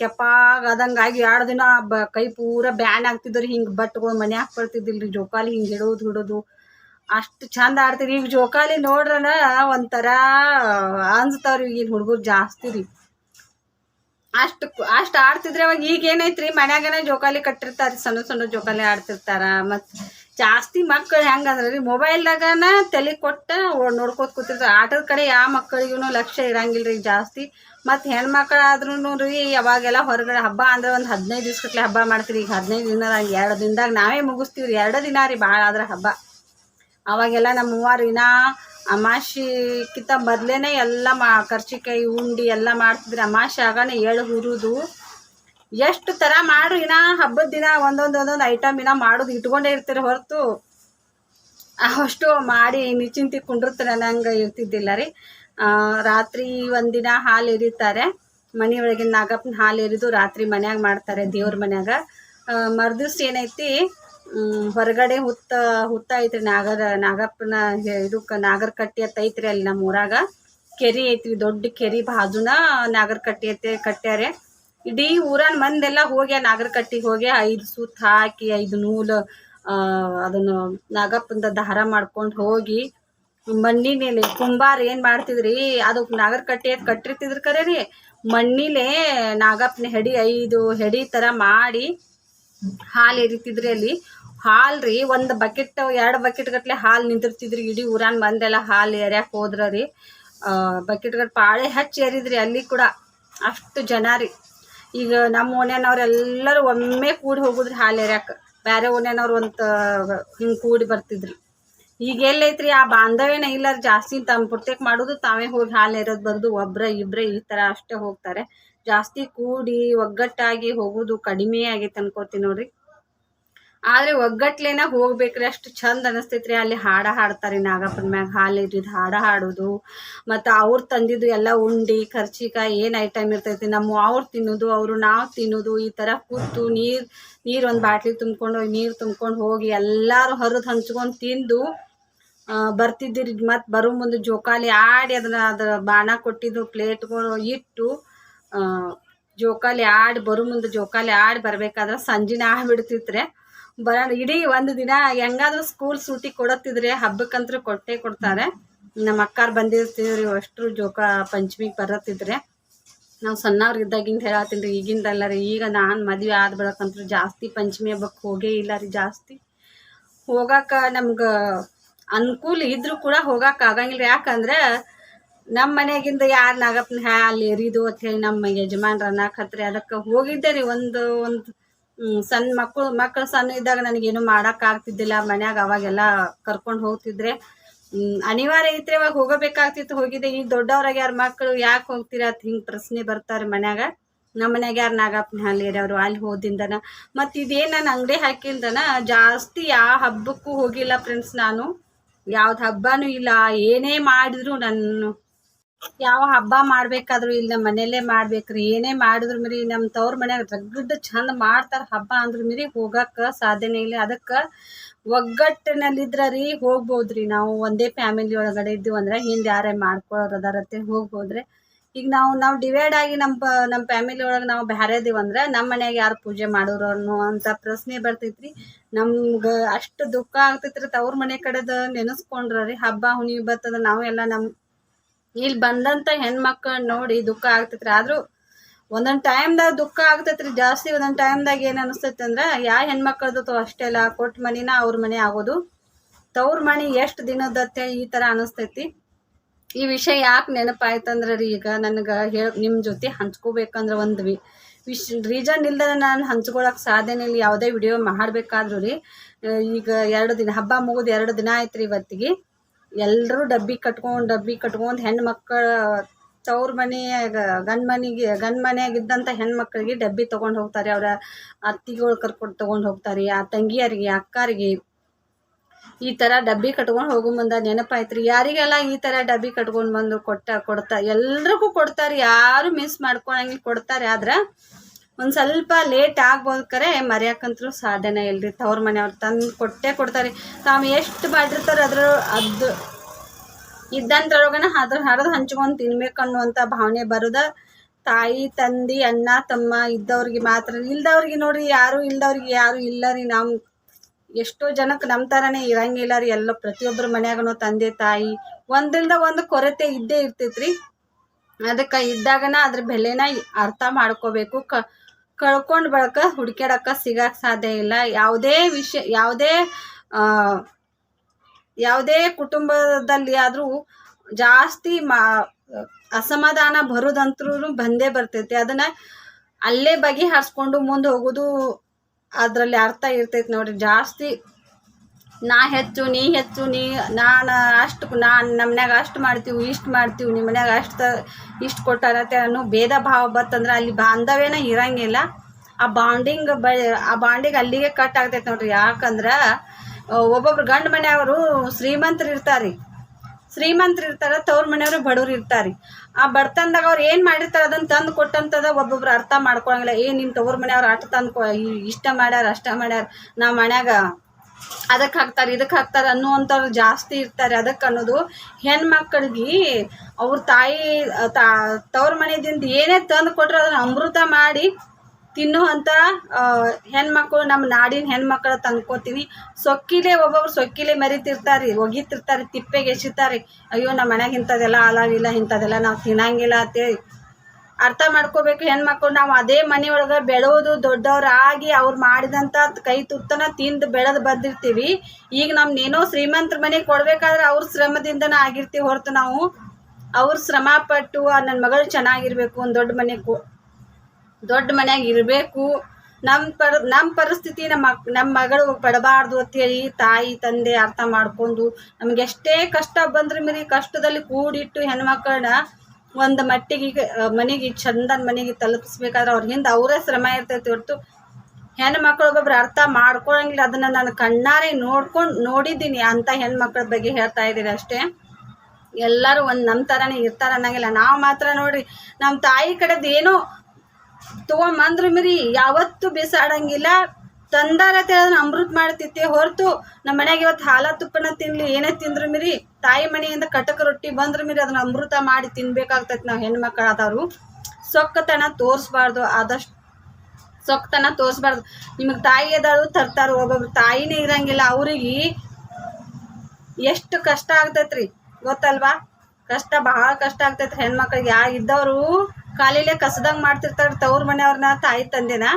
ಕೆಪ್ಪಾಗದಂಗಾಗಿ ಎರಡು ದಿನ ಬ ಕೈ ಪೂರ ಬ್ಯಾನ್ ಆಗ್ತಿದ್ರು, ಹಿಂಗೆ ಬಟ್ಗಳು ಮನೆ ಹಾಕ್ಬರ್ತಿದ್ದಿಲ್ಲ ಜೋಕಾಲಿ ಹಿಂಗೆ ಹಿಡೋದು ಹಿಡೋದು. ಅಷ್ಟು ಚಂದ ಆಡ್ತೀರಿ. ಈಗ ಜೋಕಾಲಿ ನೋಡ್ರನ ಒಂಥರ ಅನ್ಸ್ತಾವ್ರಿ ಈಗಿನ ಹುಡುಗರು ಜಾಸ್ತಿ ರೀ. ಅಷ್ಟು ಅಷ್ಟು ಆಡ್ತಿದ್ರೆ ಅವಾಗ ಈಗ ಏನೈತ್ರಿ, ಮನ್ಯಾಗನ ಜೋಕಾಲಿ ಕಟ್ಟಿರ್ತಾರೆ, ಸಣ್ಣ ಸಣ್ಣ ಜೋಕಾಲಿ ಆಡ್ತಿರ್ತಾರ. ಮತ್ತು ಜಾಸ್ತಿ ಮಕ್ಕಳು ಹೆಂಗಂದ್ರೆ ರೀ, ಮೊಬೈಲ್ದಾಗನ ತಲೆ ಕೊಟ್ಟು ನೋಡ್ಕೋತ ಕೂತಿರ್ತಾರೆ. ಆಟದ ಕಡೆ ಯಾವ ಮಕ್ಕಳಿಗೂ ಲಕ್ಷ್ಯ ಇರಂಗಿಲ್ಲ ರೀ ಜಾಸ್ತಿ. ಮತ್ತು ಹೆಣ್ಮಕ್ಳು ಆದ್ರೂ ರೀ ಅವಾಗೆಲ್ಲ ಹೊರಗಡೆ ಹಬ್ಬ ಅಂದ್ರೆ ಒಂದು ಹದಿನೈದು ದಿವ್ಸಕ್ಕೆ ಹಬ್ಬ ಮಾಡ್ತೀರಿ, ಈಗ ಹದಿನೈದು ದಿನದಾಗ ಎರಡು ದಿನದಾಗ ನಾವೇ ಮುಗಿಸ್ತೀವಿ ರೀ ಎರಡು ದಿನ ರೀ ಭಾಳ ಆದ್ರೆ ಹಬ್ಬ. ಅವಾಗೆಲ್ಲ ನಮ್ಮ ಅಮಾಶಿ ಅಮಾಶಿಕ್ಕಿಂತ ಮೊದಲೇನೆ ಎಲ್ಲ ಮಾ, ಕರ್ಚಿಕಾಯಿ, ಉಂಡಿ ಎಲ್ಲ ಮಾಡ್ತಿದ್ರು, ಅಮಾಶೆ ಆಗಾನೆ ಎಳ್ಳು ಹುರಿದು. ಎಷ್ಟು ಥರ ಮಾಡ್ರಿ ಇನ್ನ ಹಬ್ಬದ ದಿನ, ಒಂದೊಂದು ಒಂದೊಂದು ಐಟಮ್ ಇನ್ನ ಮಾಡೋದು ಇಟ್ಕೊಂಡೇ ಇರ್ತೀರಿ ಹೊರತು. ಅಷ್ಟು ಮಾಡಿ ನಿಚಿಂತಿ ಕುಂಡಿರ್ತಾರೆ ನಂಗೆ ಇರ್ತಿದ್ದಿಲ್ಲ ರೀ. ರಾತ್ರಿ ಒಂದಿನ ಹಾಲು ಎರಿತಾರೆ. ಮನೆಯೊಳಗಿನ ನಾಗಪ್ಪನ ಹಾಲು ಎರಿದು ರಾತ್ರಿ ಮನ್ಯಾಗ ಮಾಡ್ತಾರೆ ದೇವ್ರ ಮನ್ಯಾಗ. ಮರ್ದಿವ್ಸ ಏನೈತಿ ಹೊರಗಡೆ ಹುತ್ತ ಹುತ್ತ ಐತ್ರಿ ನಾಗರ ನಾಗಪ್ಪನ ಇದಕ್ಕೆ ನಾಗರ ಕಟ್ಟಿ ಅಂತ ಐತ್ರಿ ಅಲ್ಲಿ ನಮ್ಮ ಊರಾಗ. ಕೆರೆ ಐತ್ರಿ ದೊಡ್ಡ ಕೆರೆ ಬಾಜುನ ನಾಗರ ಕಟ್ಟಿ ಐತೆ ಕಟ್ಟ್ಯಾರೆ. ಇಡೀ ಊರನ್ ಮಂದೆಲ್ಲ ಹೋಗಿ ಆ ನಾಗರ ಕಟ್ಟಿಗೆ ಹೋಗಿ ಐದು ಸುತ್ತ ಹಾಕಿ ಐದು ನೂಲು ಆ, ಅದನ್ನು ನಾಗಪ್ಪಂದ ದಾರ ಮಾಡ್ಕೊಂಡು ಹೋಗಿ ಮಣ್ಣಿನಲ್ಲಿ ಕುಂಬಾರ ಏನು ಮಾಡ್ತಿದ್ರಿ? ಅದಕ್ಕೆ ನಾಗರ ಕಟ್ಟಿ ಕಟ್ಟಿರ್ತಿದ್ರು ಕರೆ ರೀ ಮಣ್ಣಿಲೇ ನಾಗಪ್ಪನ ಹೆಡಿ ಐದು ಹೆಡಿ ಥರ ಮಾಡಿ ಹಾಲು ಎರಿತಿದ್ರಿ ಅಲ್ಲಿ. ಹಾಲು ರೀ ಒಂದು ಬಕೆಟ್, ಎರಡು ಬಕೆಟ್ ಗಟ್ಲೆ ಹಾಲು ನಿಂತಿರ್ತಿದ್ರಿ. ಇಡೀ ಊರಾನ್ ಬಂದೆಲ್ಲ ಹಾಲು ಎರ್ಯಾಕ ಹೋದ್ರ ರೀ. ಬಕೆಟ್ ಗಟ್ ಪಾಳೆ ಹಚ್ಚಿ ಎರಿದ್ರಿ ಅಲ್ಲಿ ಕೂಡ. ಅಷ್ಟು ಜನ ರೀ. ಈಗ ನಮ್ಮ ಓಣ್ಯನವ್ರೆಲ್ಲರೂ ಒಮ್ಮೆ ಕೂಡಿ ಹೋಗುದ್ರಿ ಹಾಲು ಎರ್ಯಾಕ. ಬೇರೆ ಓಣ್ಯನವ್ರು ಒಂದು, ಹಿಂಗೆ ಕೂಡಿ ಬರ್ತಿದ್ರಿ. ಈಗ ಎಲ್ಲೈತ್ರಿ, ಆ ಬಾಂಧವ್ಯನ ಇಲ್ಲ ಜಾಸ್ತಿ ತಮ್ಮ ಪ್ರತ್ಯೇಕ ಮಾಡೋದು? ತಾವೇ ಹೋಗಿ ಹಾಲು ಇರೋದು ಬಂದು ಒಬ್ರ ಇಬ್ರ ಈ ಥರ ಅಷ್ಟೇ ಹೋಗ್ತಾರೆ. ಜಾಸ್ತಿ ಕೂಡಿ ಒಗ್ಗಟ್ಟಾಗಿ ಹೋಗೋದು ಕಡಿಮೆ ಆಗೈತೆ ಅನ್ಕೋತೀನಿ ನೋಡ್ರಿ. ಆದ್ರೆ ಒಗ್ಗಟ್ಲೇನ ಹೋಗ್ಬೇಕ್ರಿ, ಅಷ್ಟು ಚಂದ ಅನಿಸ್ತೈತ್ರಿ. ಅಲ್ಲಿ ಹಾಡ ಹಾಡ್ತಾರೆ ನಾಗಪ್ಪನ ಮ್ಯಾಗ. ಹಾಲು ಇಟ್ಟಿದ್ದು ಹಾಡ ಹಾಡೋದು. ಮತ್ತು ಅವ್ರು ತಂದಿದ್ದು ಎಲ್ಲ ಉಂಡಿ ಖರ್ಚಿಕಾಯಿ ಏನು ಐಟಮ್ ಇರ್ತೈತಿ. ನಮ್ಮ ಅವ್ರು ತಿನ್ನುದು, ಅವರು ನಾವು ತಿನ್ನುದು, ಈ ಥರ ಕೂತು ನೀರು ನೀರು ಒಂದು ಬಾಟ್ಲಿ ತುಂಬ್ಕೊಂಡು ನೀರು ತುಂಬ್ಕೊಂಡು ಹೋಗಿ ಎಲ್ಲರೂ ಹರಿದು ಹಂಚ್ಕೊಂಡು ತಿಂದು ಬರ್ತಿದ್ದಿರಿ. ಮತ್ತು ಬರೋ ಮುಂದೆ ಜೋಕಾಲಿ ಆಡಿ ಅದನ್ನ ಅದು ಬಾಣ ಕೊಟ್ಟಿದ್ದು ಪ್ಲೇಟ್ಗಳು ಇಟ್ಟು ಜೋಕಾಲಿ ಆಡಿ ಬರೋ ಮುಂದೆ ಜೋಕಾಲಿ ಆಡಿ ಬರ್ಬೇಕಾದ್ರೆ ಸಂಜಿನ ಆಗ್ಬಿಡ್ತಿತ್ರೆ. ಬರ ಇಡೀ ಒಂದು ದಿನ ಹೆಂಗಾದ್ರೂ ಸ್ಕೂಲ್ ಸೂಟಿ ಕೊಡತ್ತಿದ್ರೆ ಹಬ್ಬಕ್ಕಂತೂ ಕೊಟ್ಟೆ ಕೊಡ್ತಾರೆ. ನಮ್ಮ ಅಕ್ಕಾರ ಬಂದಿರ್ತಿದ್ರಿ ಅಷ್ಟು ಜೋಕ ಪಂಚಮಿಗೆ ಬರತ್ತಿದ್ರೆ. ನಾವು ಸಣ್ಣವ್ರು ಇದ್ದಾಗಿಂದ ಹೇಳತ್ತೀನಿ ರೀ, ಈಗಿಂದಲ್ಲ ರೀ, ಈಗ ನಾನು ಮದುವೆ ಆದ ಜಾಸ್ತಿ ಪಂಚಮಿ ಹಬ್ಬಕ್ಕೆ ಹೋಗೇ ಇಲ್ಲ ರೀ ಜಾಸ್ತಿ. ಹೋಗಾಕ ನಮ್ಗೆ ಅನುಕೂಲ ಇದ್ರೂ ಕೂಡ ಹೋಗಕ್ಕೆ ಆಗಂಗಿಲ್ಲ ಯಾಕಂದ್ರೆ ನಮ್ಮ ಮನೆಗಿಂದ ಯಾರು ನಾಗಪ್ಪನ ಅಲ್ಲಿ ಎರಿದು ಅಂತ ಹೇಳಿ ನಮ್ಮ ಯಜಮಾನ್ರು ಅನ್ನಕತ್ರಿ ಅದಕ್ಕೆ ಹೋಗಿದ್ದೆ ರೀ. ಒಂದು ಒಂದು ಸಣ್ಣ ಮಕ್ಕಳು ಮಕ್ಕಳು ಸಣ್ಣ ಇದ್ದಾಗ ನನಗೇನು ಮಾಡೋಕ್ಕಾಗ್ತಿದ್ದಿಲ್ಲ ಮನ್ಯಾಗ ಅವಾಗೆಲ್ಲ ಕರ್ಕೊಂಡು ಹೋಗ್ತಿದ್ರೆ ಅನಿವಾರ್ಯ ಐತ್ರಿ ಅವಾಗ ಹೋಗಬೇಕಾಗ್ತಿತ್ತು. ಹೋಗಿದ್ದೆ. ಈಗ ದೊಡ್ಡವ್ರಾಗ ಯಾರು ಮಕ್ಕಳು ಯಾಕೆ ಹೋಗ್ತೀರಾ ಅಂತ ಹಿಂಗೆ ಪ್ರಶ್ನೆ ಬರ್ತಾರೆ ಮನ್ಯಾಗ. ನಮ್ಮ ಮನ್ಯಾಗ ಯಾರು ನಾಗಪ್ಪನ ಹಾಲು ಅವರು, ಅಲ್ಲಿ ಹೋದಿಂದನ ಮತ್ತು ಇದೇನು ನಾನು ಅಂಗಡಿ ಹಾಕಿಂದನ ಜಾಸ್ತಿ ಯಾವ ಹಬ್ಬಕ್ಕೂ ಹೋಗಿಲ್ಲ ಫ್ರೆಂಡ್ಸ್ ನಾನು. ಯಾವ್ದು ಹಬ್ಬನೂ ಇಲ್ಲ, ಏನೇ ಮಾಡಿದ್ರು ನಾನು ಯಾವ ಹಬ್ಬ ಮಾಡ್ಬೇಕಾದ್ರು ಇಲ್ಲ, ಮನೆಯಲ್ಲೇ ಮಾಡ್ಬೇಕ್ರಿ ಏನೇ ಮಾಡಿದ್ರು ಮರಿ ನಮ್ಮ ತವ್ರ ಮನ್ಯಾಗ ರಗಡ್ ಚಂದ ಮಾಡ್ತಾರ ಹಬ್ಬ ಅಂದ್ರ ಮೀರಿ ಹೋಗಕ್ಕ ಸಾಧ್ಯನೇ ಇಲ್ಲ. ಅದಕ್ಕೆ ಒಗ್ಗಟ್ಟಿನಲ್ಲಿದ್ರ ರೀ ಹೋಗ್ಬೋದ್ರಿ ನಾವು. ಒಂದೇ ಫ್ಯಾಮಿಲಿ ಒಳಗಡೆ ಇದ್ದೀವಿ ಅಂದ್ರೆ ಹಿಂದೆ ಯಾರೇ ಮಾಡ್ಕೊಳ್ಳೋರು ಅದಾರತ್ತೆ ಹೋಗ್ಬೋದ್ರಿ. ಈಗ ನಾವು ನಾವು ಡಿವೈಡ್ ಆಗಿ ನಮ್ಮ ನಮ್ಮ ಫ್ಯಾಮಿಲಿ ಒಳಗೆ ನಾವು ಬ್ಯಾರೆ ಇದೀವಿ ಅಂದ್ರೆ ನಮ್ಮ ಮನೆಯಾಗ ಯಾರು ಪೂಜೆ ಮಾಡೋರು ಅಂತ ಪ್ರಶ್ನೆ ಬರ್ತೈತ್ರಿ. ನಮ್ಗೆ ಅಷ್ಟು ದುಃಖ ಆಗ್ತೈತ್ರಿ ತವ್ರ ಮನೆ ಕಡೆದ ನೆನೆಸ್ಕೊಂಡ್ರಿ ಹಬ್ಬ, ಹುಣ್ಣಿಮೆ ಬರ್ತದ ನಾವೆಲ್ಲ ನಮ್ಮ ಇಲ್ಲಿ ಬಂದಂತ ಹೆಣ್ಮಕ್ಳು ನೋಡಿ ದುಃಖ ಆಗ್ತೈತ್ರಿ. ಆದ್ರೂ ಒಂದೊಂದು ಟೈಮ್ದಾಗ ದುಃಖ ಆಗ್ತೈತ್ರಿ. ಜಾಸ್ತಿ ಒಂದೊಂದು ಟೈಮ್ದಾಗ ಏನು ಅನಿಸ್ತೈತೆ ಅಂದ್ರೆ ಯಾವ ಹೆಣ್ಮಕ್ಳದ್ದು ಅಷ್ಟೆಲ್ಲ ಕೊಟ್ಟು ಮನಿನ ಅವ್ರ ಮನೆ ಆಗೋದು. ತವ್ರ ಮನಿ ಎಷ್ಟು ದಿನದತ್ತೆ ಈ ಥರ ಅನಿಸ್ತೈತಿ. ಈ ವಿಷಯ ಯಾಕೆ ನೆನಪಾಯ್ತಂದ್ರೆ ರೀ ಈಗ ನನಗೆ ಹೇಳಿ ನಿಮ್ಮ ಜೊತೆ ಹಂಚ್ಕೋಬೇಕಂದ್ರೆ ಒಂದು ವಿ ವಿಶ್ ರೀಸನ್ ಇಲ್ಲದ ನಾನು ಹಂಚ್ಕೊಳಕ್ಕೆ ಸಾಧ್ಯನೇ ಇಲ್ಲ. ಯಾವುದೇ ವಿಡಿಯೋ ಮಾಡಬೇಕಾದ್ರೂ ರೀ ಈಗ ಎರಡು ದಿನ, ಹಬ್ಬ ಮುಗಿದು ಎರಡು ದಿನ ಆಯ್ತು ರೀ ಇವತ್ತಿಗೆ. ಎಲ್ಲರೂ ಡಬ್ಬಿ ಕಟ್ಕೊಂಡು ಡಬ್ಬಿ ಕಟ್ಕೊಂಡು ಹೆಣ್ಣು ಮಕ್ಕಳ ತವ್ರ ಮನೆಯಾಗ ಗಂಡ ಮನೆಗೆ, ಗಂಡ ಮನೆಯಾಗಿದ್ದಂಥ ಹೆಣ್ಮಕ್ಳಿಗೆ ಡಬ್ಬಿ ತೊಗೊಂಡು ಹೋಗ್ತಾರೆ. ಅವರ ಅತ್ತಿಗಳು ಕರ್ಕೊಂಡು ತೊಗೊಂಡು ಹೋಗ್ತಾರೆ. ಆ ತಂಗಿಯರಿಗೆ, ಅಕ್ಕಾರಿಗೆ ಈ ಥರ ಡಬ್ಬಿ ಕಟ್ಕೊಂಡು ಹೋಗು ಮುಂದೆ ನೆನಪಾಯ್ತ್ರಿ. ಯಾರಿಗೆಲ್ಲ ಈ ಥರ ಡಬ್ಬಿ ಕಟ್ಕೊಂಡು ಬಂದು ಕೊಟ್ಟ, ಕೊಡ್ತಾ, ಎಲ್ರಿಗೂ ಕೊಡ್ತಾರೆ, ಯಾರು ಮಿಸ್ ಮಾಡ್ಕೊಳಂಗಿಲ್ಲ ಕೊಡ್ತಾರೆ. ಆದ್ರೆ ಒಂದು ಸ್ವಲ್ಪ ಲೇಟ್ ಆಗ್ಬೋದು ಕರೆ ಮರ್ಯಾಕಂತೂ ಸಾಧ್ಯನೇ ಇಲ್ರಿ. ತವ್ರ ಮನೆಯವ್ರು ತಂದು ಕೊಟ್ಟೆ ಕೊಡ್ತಾರೆ. ತಾವು ಎಷ್ಟು ಮಾಡಿರ್ತಾರೆ ಅದ್ರ, ಅದು ಇದ್ದಂತ್ರೊಳಗನ ಅದ್ರ ಹರಿದು ಹಂಚ್ಕೊಂಡು ತಿನ್ಬೇಕು ಅನ್ನುವಂಥ ಭಾವನೆ ಬರೋದ. ತಾಯಿ, ತಂದಿ, ಅಣ್ಣ, ತಮ್ಮ ಇದ್ದವ್ರಿಗೆ ಮಾತ್ರ. ಇಲ್ದವ್ರಿಗೆ ನೋಡ್ರಿ, ಯಾರು ಇಲ್ದವ್ರಿಗೆ ಯಾರು ಇಲ್ಲ ರೀ. ನಮ್ಮ ಎಷ್ಟೋ ಜನಕ್ಕೆ ನಮ್ಮ ಥರನೇ ಇರಂಗಿಲ್ಲ ರೀ ಎಲ್ಲ ಪ್ರತಿಯೊಬ್ಬರ ಮನ್ಯಾಗನು ತಂದೆ, ತಾಯಿ ಒಂದಿಲ್ದ ಒಂದು ಕೊರತೆ ಇದ್ದೇ ಇರ್ತೈತ್ರಿ. ಅದಕ್ಕೆ ಇದ್ದಾಗನ ಅದ್ರ ಬೆಲೆನ ಅರ್ಥ ಮಾಡ್ಕೋಬೇಕು. ಕ, ಕಳ್ಕೊಂಡು ಬಳಕ ಹುಡ್ಕ್ಯಾಡಕ್ಕೆ ಸಿಗಕ್ಕೆ ಸಾಧ್ಯ ಇಲ್ಲ. ಯಾವುದೇ ವಿಷಯ ಯಾವುದೇ ಯಾವುದೇ ಕುಟುಂಬದಲ್ಲಿ ಆದರೂ ಜಾಸ್ತಿ ಮಾ, ಅಸಮಾಧಾನ ಬರೋದಂತ್ರೂ ಬಂದೇ ಬರ್ತೈತಿ. ಅದನ್ನ ಅಲ್ಲೇ ಬಗೆಹರಿಸ್ಕೊಂಡು ಮುಂದೆ ಹೋಗೋದು ಅದರಲ್ಲಿ ಅರ್ಥ ಇರ್ತೈತೆ ನೋಡಿ ಜಾಸ್ತಿ ನಾ ಹೆಚ್ಚು, ನೀ ಹೆಚ್ಚು, ನೀ ನಾನು ಅಷ್ಟು, ನಾನು ನಮ್ಮ ಮನ್ಯಾಗ ಅಷ್ಟು ಮಾಡ್ತೀವಿ, ಇಷ್ಟು ಮಾಡ್ತೀವಿ ನಿಮ್ಮ ಮನ್ಯಾಗ ಅಷ್ಟು, ಇಷ್ಟು ಕೊಟ್ಟಾರತ್ತೆ ಅನ್ನೋ ಭೇದ ಭಾವ ಬತ್ತಂದ್ರೆ ಅಲ್ಲಿ ಬಾಂಧವ್ಯನ ಇರಂಗಿಲ್ಲ. ಆ ಬಾಂಡಿಂಗ್ ಬ, ಆ ಬಾಂಡಿಂಗ್ ಅಲ್ಲಿಗೆ ಕಟ್ ಆಗ್ತೈತೆ ನೋಡ್ರಿ. ಯಾಕಂದ್ರೆ, ಒಬ್ಬೊಬ್ರು ಗಂಡು ಮನೆಯವರು ಶ್ರೀಮಂತರು ಇರ್ತಾರೆ. ಶ್ರೀಮಂತರು ಇರ್ತಾರ, ತವ್ರ ಮನೆಯವರು ಬಡವ್ರು ಇರ್ತಾರೆ. ಆ ಬಡತನದಾಗ ಅವ್ರು ಏನು ಮಾಡಿರ್ತಾರೆ ಅದನ್ನ ತಂದು ಕೊಟ್ಟಂತದ ಒಬ್ಬೊಬ್ರು ಅರ್ಥ ಮಾಡ್ಕೊಳಂಗಿಲ್ಲ. ಏ ನಿನ್ನ ತವ್ರ ಮನೆಯವ್ರು ಆಟ ತಂದು ಇಷ್ಟ ಮಾಡ್ಯಾರ, ಅಷ್ಟ ಮಾಡ್ಯಾರ, ನಾ ಮನ್ಯಾಗ ಅದಕ್ಕೆ ಹಾಕ್ತಾರೆ ಇದಕ್ಕೆ ಹಾಕ್ತಾರೆ ಅನ್ನುವಂಥವ್ರು ಜಾಸ್ತಿ ಇರ್ತಾರೆ ಅದಕ್ಕೆ ಅನ್ನೋದು ಹೆಣ್ಮಕ್ಳಿಗೆ ಅವ್ರ ತಾಯಿ ತವ್ರ ಮನೆದಿಂದ ಏನೇ ತಂದು ಕೊಟ್ರೆ ಅದನ್ನ ಅಮೃತ ಮಾಡಿ ತಿನ್ನುವಂಥ ಹೆಣ್ಮಕ್ಳು ನಮ್ಮ ನಾಡಿನ ಹೆಣ್ಮಕ್ಳು ತಂದ್ಕೋತೀನಿ ಸೊಕ್ಕಿಲೆ ಒಬ್ಬೊಬ್ರು ಸೊಕ್ಕಿಲೆ ಮರಿತಿರ್ತಾರೆ, ಒಗಿತಿರ್ತಾರೆ, ತಿಪ್ಪೆಗೆ ಎಸಿತಾರೆ. ಅಯ್ಯೋ, ನಮ್ಮ ಮನೆಗೆ ಇಂಥದ್ದೆಲ್ಲ ಹಾಲಾಗಿಲ್ಲ ಇಂಥದ್ದೆಲ್ಲ ನಾವು ತಿನ್ನಂಗಿಲ್ಲ ಅಂತೇಳಿ. ಅರ್ಥ ಮಾಡ್ಕೋಬೇಕು ಹೆಣ್ಮಕ್ಳು, ನಾವು ಅದೇ ಮನೆಯೊಳಗೆ ಬೆಳೋದು ದೊಡ್ಡವರಾಗಿ ಅವ್ರು ಮಾಡಿದಂಥ ಕೈ ತುತ್ತನ ತಿಂದು ಬೆಳೆದು ಬಂದಿರ್ತೀವಿ. ಈಗ ನಮ್ನೇನೋ ಶ್ರೀಮಂತರ ಮನೆಗೆ ಕೊಡ್ಬೇಕಾದ್ರೆ ಅವ್ರ ಶ್ರಮದಿಂದನೇ ಆಗಿರ್ತೀವಿ ಹೊರತು ನಾವು. ಅವ್ರ ಶ್ರಮ ಪಟ್ಟು ನನ್ನ ಮಗಳು ಚೆನ್ನಾಗಿರ್ಬೇಕು, ಒಂದು ದೊಡ್ಡ ಮನೆ ದೊಡ್ಡ ಮನ್ಯಾಗ ಇರಬೇಕು. ನಮ್ಮ ಪರ ನಮ್ಮ ಪರಿಸ್ಥಿತಿ ನಮ್ಮ ನಮ್ಮ ಮಗಳು ಪಡಬಾರ್ದು ಅಂತೇಳಿ ತಾಯಿ, ತಂದೆ ಅರ್ಥ ಮಾಡ್ಕೊಂಡು ನಮ್ಗೆ ಎಷ್ಟೇ ಕಷ್ಟ ಬಂದ್ರೆ ಮರಿ ಕಷ್ಟದಲ್ಲಿ ಕೂಡಿಟ್ಟು ಹೆಣ್ಮಕ್ಳನ್ನ ಒಂದು ಮಟ್ಟಿಗೆ, ಮನೆಗೆ, ಚಂದನ ಮನೆಗೆ ತಲುಪಿಸ್ಬೇಕಾದ್ರೆ ಅವ್ರ ಹಿಂದೆ ಅವರೇ ಶ್ರಮ ಇರ್ತೈತಿ ಹೊರತು ಹೆಣ್ಮಕ್ಳು ಒಬ್ಬೊಬ್ರು ಅರ್ಥ ಮಾಡ್ಕೊಳಂಗಿಲ್ಲ. ಅದನ್ನ ನಾನು ಕಣ್ಣಾರೆ ನೋಡ್ಕೊಂಡು, ನೋಡಿದ್ದೀನಿ ಅಂತ ಹೆಣ್ಮಕ್ಳ ಬಗ್ಗೆ ಹೇಳ್ತಾ ಇದ್ದೀನಿ ಅಷ್ಟೇ. ಎಲ್ಲರೂ ಒಂದು ನಮ್ಮ ಥರನೇ ಇರ್ತಾರ ಅನ್ನಂಗಿಲ್ಲ. ನಾವು ಮಾತ್ರ ನೋಡ್ರಿ ನಮ್ಮ ತಾಯಿ ಕಡೆದು ಏನೋ ತೊಗೊಂಬಂದ್ರು ಮರಿ, ಯಾವತ್ತೂ ಬಿಸಾಡಂಗಿಲ್ಲ. ತಂದಾರ ಅದನ್ನ ಅಮೃತ ಮಾಡ್ತಿತ್ತೆ. ಹೊರತು ನಮ್ಮ ಮನ್ಯಾಗ ಇವತ್ತು ಹಾಲ ತುಪ್ಪನ ತಿನ್ಲಿ, ಏನೇ ತಿಂದ್ರು ಮಿರಿ, ತಾಯಿ ಮನೆಯಿಂದ ಕಟಕ ರೊಟ್ಟಿ ಬಂದ್ರು ಮಿರಿ, ಅದನ್ನ ಅಮೃತ ಮಾಡಿ ತಿನ್ಬೇಕಾಗ್ತೈತಿ ನಾವು ಹೆಣ್ಮಕ್ಳು ಆದವರು ಸೊಕ್ಕತನ ತೋರಿಸ್ಬಾರ್ದು, ಆದಷ್ಟು ಸೊಕ್ಕತನ ತೋರಿಸ್ಬಾರ್ದು. ನಿಮಗೆ ತಾಯಿ ಎದಾಳು ತರ್ತಾರ, ಒಬ್ಬೊಬ್ರು ತಾಯಿನೇ ಇರಂಗಿಲ್ಲ, ಅವ್ರಿಗೆ ಎಷ್ಟು ಕಷ್ಟ ಆಗ್ತೈತ್ರಿ. ಗೊತ್ತಲ್ವಾ? ಕಷ್ಟ ಬಹಳ ಕಷ್ಟ ಆಗ್ತೈತ್ರಿ. ಹೆಣ್ಮಕ್ಳಿಗೆ ಯಾ ಇದ್ದವರು ಕಾಲಿಲೆ ಕಸದಂಗ್ ಮಾಡ್ತಿರ್ತಾರೆ ತವ್ರ ಮನೆಯವ್ರನ್ನ ತಾಯಿ ತಂದೆನ.